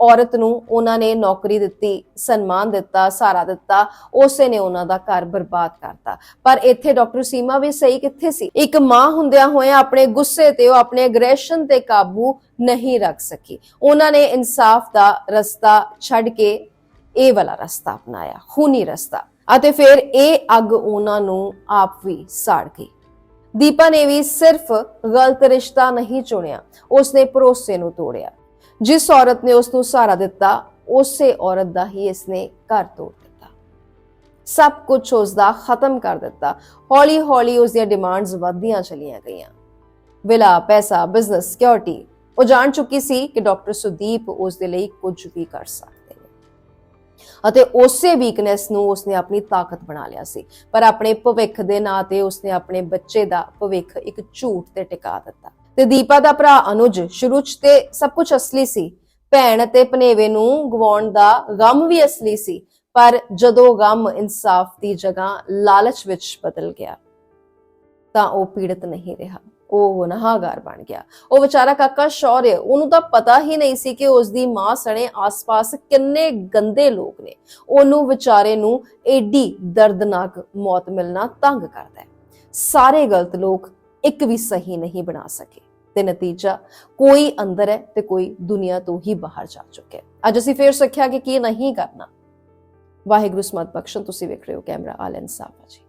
ਔਰਤ ਨੂੰ ਉਹਨਾਂ ਨੇ ਨੌਕਰੀ ਦਿੱਤੀ, ਸਨਮਾਨ ਦਿੱਤਾ, ਸਹਾਰਾ ਦਿੱਤਾ, ਉਸੇ ਨੇ ਉਹਨਾਂ ਦਾ ਘਰ ਬਰਬਾਦ ਕਰਤਾ। ਪਰ ਇੱਥੇ ਡਾਕਟਰ ਸੀਮਾ ਵੀ ਸਹੀ ਕਿੱਥੇ ਸੀ? ਇੱਕ ਮਾਂ ਹੁੰਦਿਆਂ ਹੋਇਆਂ ਆਪਣੇ ਗੁੱਸੇ ਤੇ ਉਹ ਆਪਣੇ ਐਗਰੈਸ਼ਨ ਤੇ ਕਾਬੂ ਨਹੀਂ ਰੱਖ ਸਕੀ। ਉਹਨਾਂ ਨੇ ਇਨਸਾਫ ਦਾ ਰਸਤਾ ਛੱਡ ਕੇ ਇਹ ਵਾਲਾ ਰਸਤਾ ਅਪਣਾਇਆ, ਖੂਨੀ ਰਸਤਾ। ਅਤੇ ਫਿਰ ਇਹ ਅੱਗ ਉਹਨਾਂ ਨੂੰ ਆਪ ਵੀ ਸਾੜ ਗਈ। ਦੀਪਾ ਨੇ ਵੀ ਸਿਰਫ ਗਲਤ ਰਿਸ਼ਤਾ ਨਹੀਂ ਚੁਣਿਆ, ਉਸਨੇ ਭਰੋਸੇ ਨੂੰ ਤੋੜਿਆ। ਜਿਸ ਔਰਤ ਨੇ ਉਸ ਨੂੰ ਸਹਾਰਾ ਦਿੱਤਾ, ਉਸੇ ਔਰਤ ਦਾ ਹੀ ਇਸਨੇ ਘਰ ਤੋੜ ਦਿੱਤਾ। ਸਭ ਕੁਝ ਉਸ ਦਾ ਖਤਮ ਕਰ ਦਿੱਤਾ। ਹੌਲੀ ਹੌਲੀ ਉਸ ਦੀਆਂ ਡਿਮਾਂਡਸ ਵਧਦੀਆਂ ਚਲੀਆਂ ਗਈਆਂ। ਵਿਲਾ ਪੈਸਾ ਬਿਜ਼ਨਸ ਸਿਕਿਉਰਿਟੀ ਉਹ ਜਾਣ ਚੁੱਕੀ ਸੀ ਕਿ ਡਾਕਟਰ ਸੁਦੀਪ ਉਸ ਦੇ ਲਈ ਕੁਝ ਵੀ ਕਰ ਸਕਦੇ ਨੇ। ਅਤੇ ਉਸੇ ਵੀਕਨੈਸ ਨੂੰ ਉਸਨੇ ਆਪਣੀ ਤਾਕਤ ਬਣਾ ਲਿਆ ਸੀ। ਪਰ ਆਪਣੇ ਭਵਿੱਖ ਦੇ ਨਾਂ ਤੇ ਉਸਨੇ ਆਪਣੇ ਬੱਚੇ ਦਾ ਭਵਿੱਖ ਇੱਕ ਝੂਠ ਤੇ ਟਿਕਾ ਦਿੱਤਾ। ਤੇ ਦੀਪਾ ਦਾ ਭਰਾ ਅਨੁਜ ਸ਼ੁਰੂ ਚ ਤੇ ਸਭ ਕੁਝ ਅਸਲੀ ਸੀ। ਭੈਣ ਅਤੇ ਭਨੇਵੇ ਨੂੰ ਗਵਾਉਣ ਦਾ ਗਮ ਵੀ ਅਸਲੀ ਸੀ, ਪਰ ਜਦੋਂ ਗਮ ਇਨਸਾਫ ਦੀ ਜਗ੍ਹਾ ਲਾਲਚ ਵਿੱਚ ਬਦਲ ਗਿਆ, ਤਾਂ ਉਹ ਪੀੜਤ ਨਹੀਂ ਰਿਹਾ। ਉਹ ਗੁਨਾਹਗਾਰ ਬਣ ਗਿਆ। ਉਹ ਵਿਚਾਰਾ ਕਾਕਾ ਸ਼ੌਰਯ, ਉਹਨੂੰ ਤਾਂ ਪਤਾ ਹੀ ਨਹੀਂ ਸੀ ਕਿ ਉਸ ਦੀ ਮਾਂ ਸਣੇ ਆਸ-ਪਾਸ ਕਿੰਨੇ ਗੰਦੇ ਲੋਕ ਨੇ। ਉਹਨੂੰ ਵਿਚਾਰੇ ਨੂੰ ਏਡੀ ਦਰਦਨਾਕ ਮੌਤ ਮਿਲਣਾ ਤੰਗ ਕਰਦਾ ਹੈ। ਸਾਰੇ ਗਲਤ ਲੋਕ ਇੱਕ ਵੀ ਸਹੀ ਨਹੀਂ ਬਣਾ ਸਕੇ। ਤੇ ਨਤੀਜਾ ਕੋਈ ਅੰਦਰ ਹੈ ਤੇ ਕੋਈ ਦੁਨੀਆ ਤੋਂ ਹੀ ਬਾਹਰ ਜਾ ਚੁੱਕਿਆ ਅੱਜ ਅਸੀਂ ਫੇਰ ਸਿੱਖਿਆ ਕਿ ਕੀ ਨਹੀਂ ਕਰਨਾ। ਵਾਹਿਗੁਰੂ ਸਮਤ ਬਖਸ਼ਣ। ਤੁਸੀਂ ਵੇਖ ਰਹੇ ਹੋ ਕੈਮਰਾ ਆਲ ਇਨਸਾਫ ਜੀ।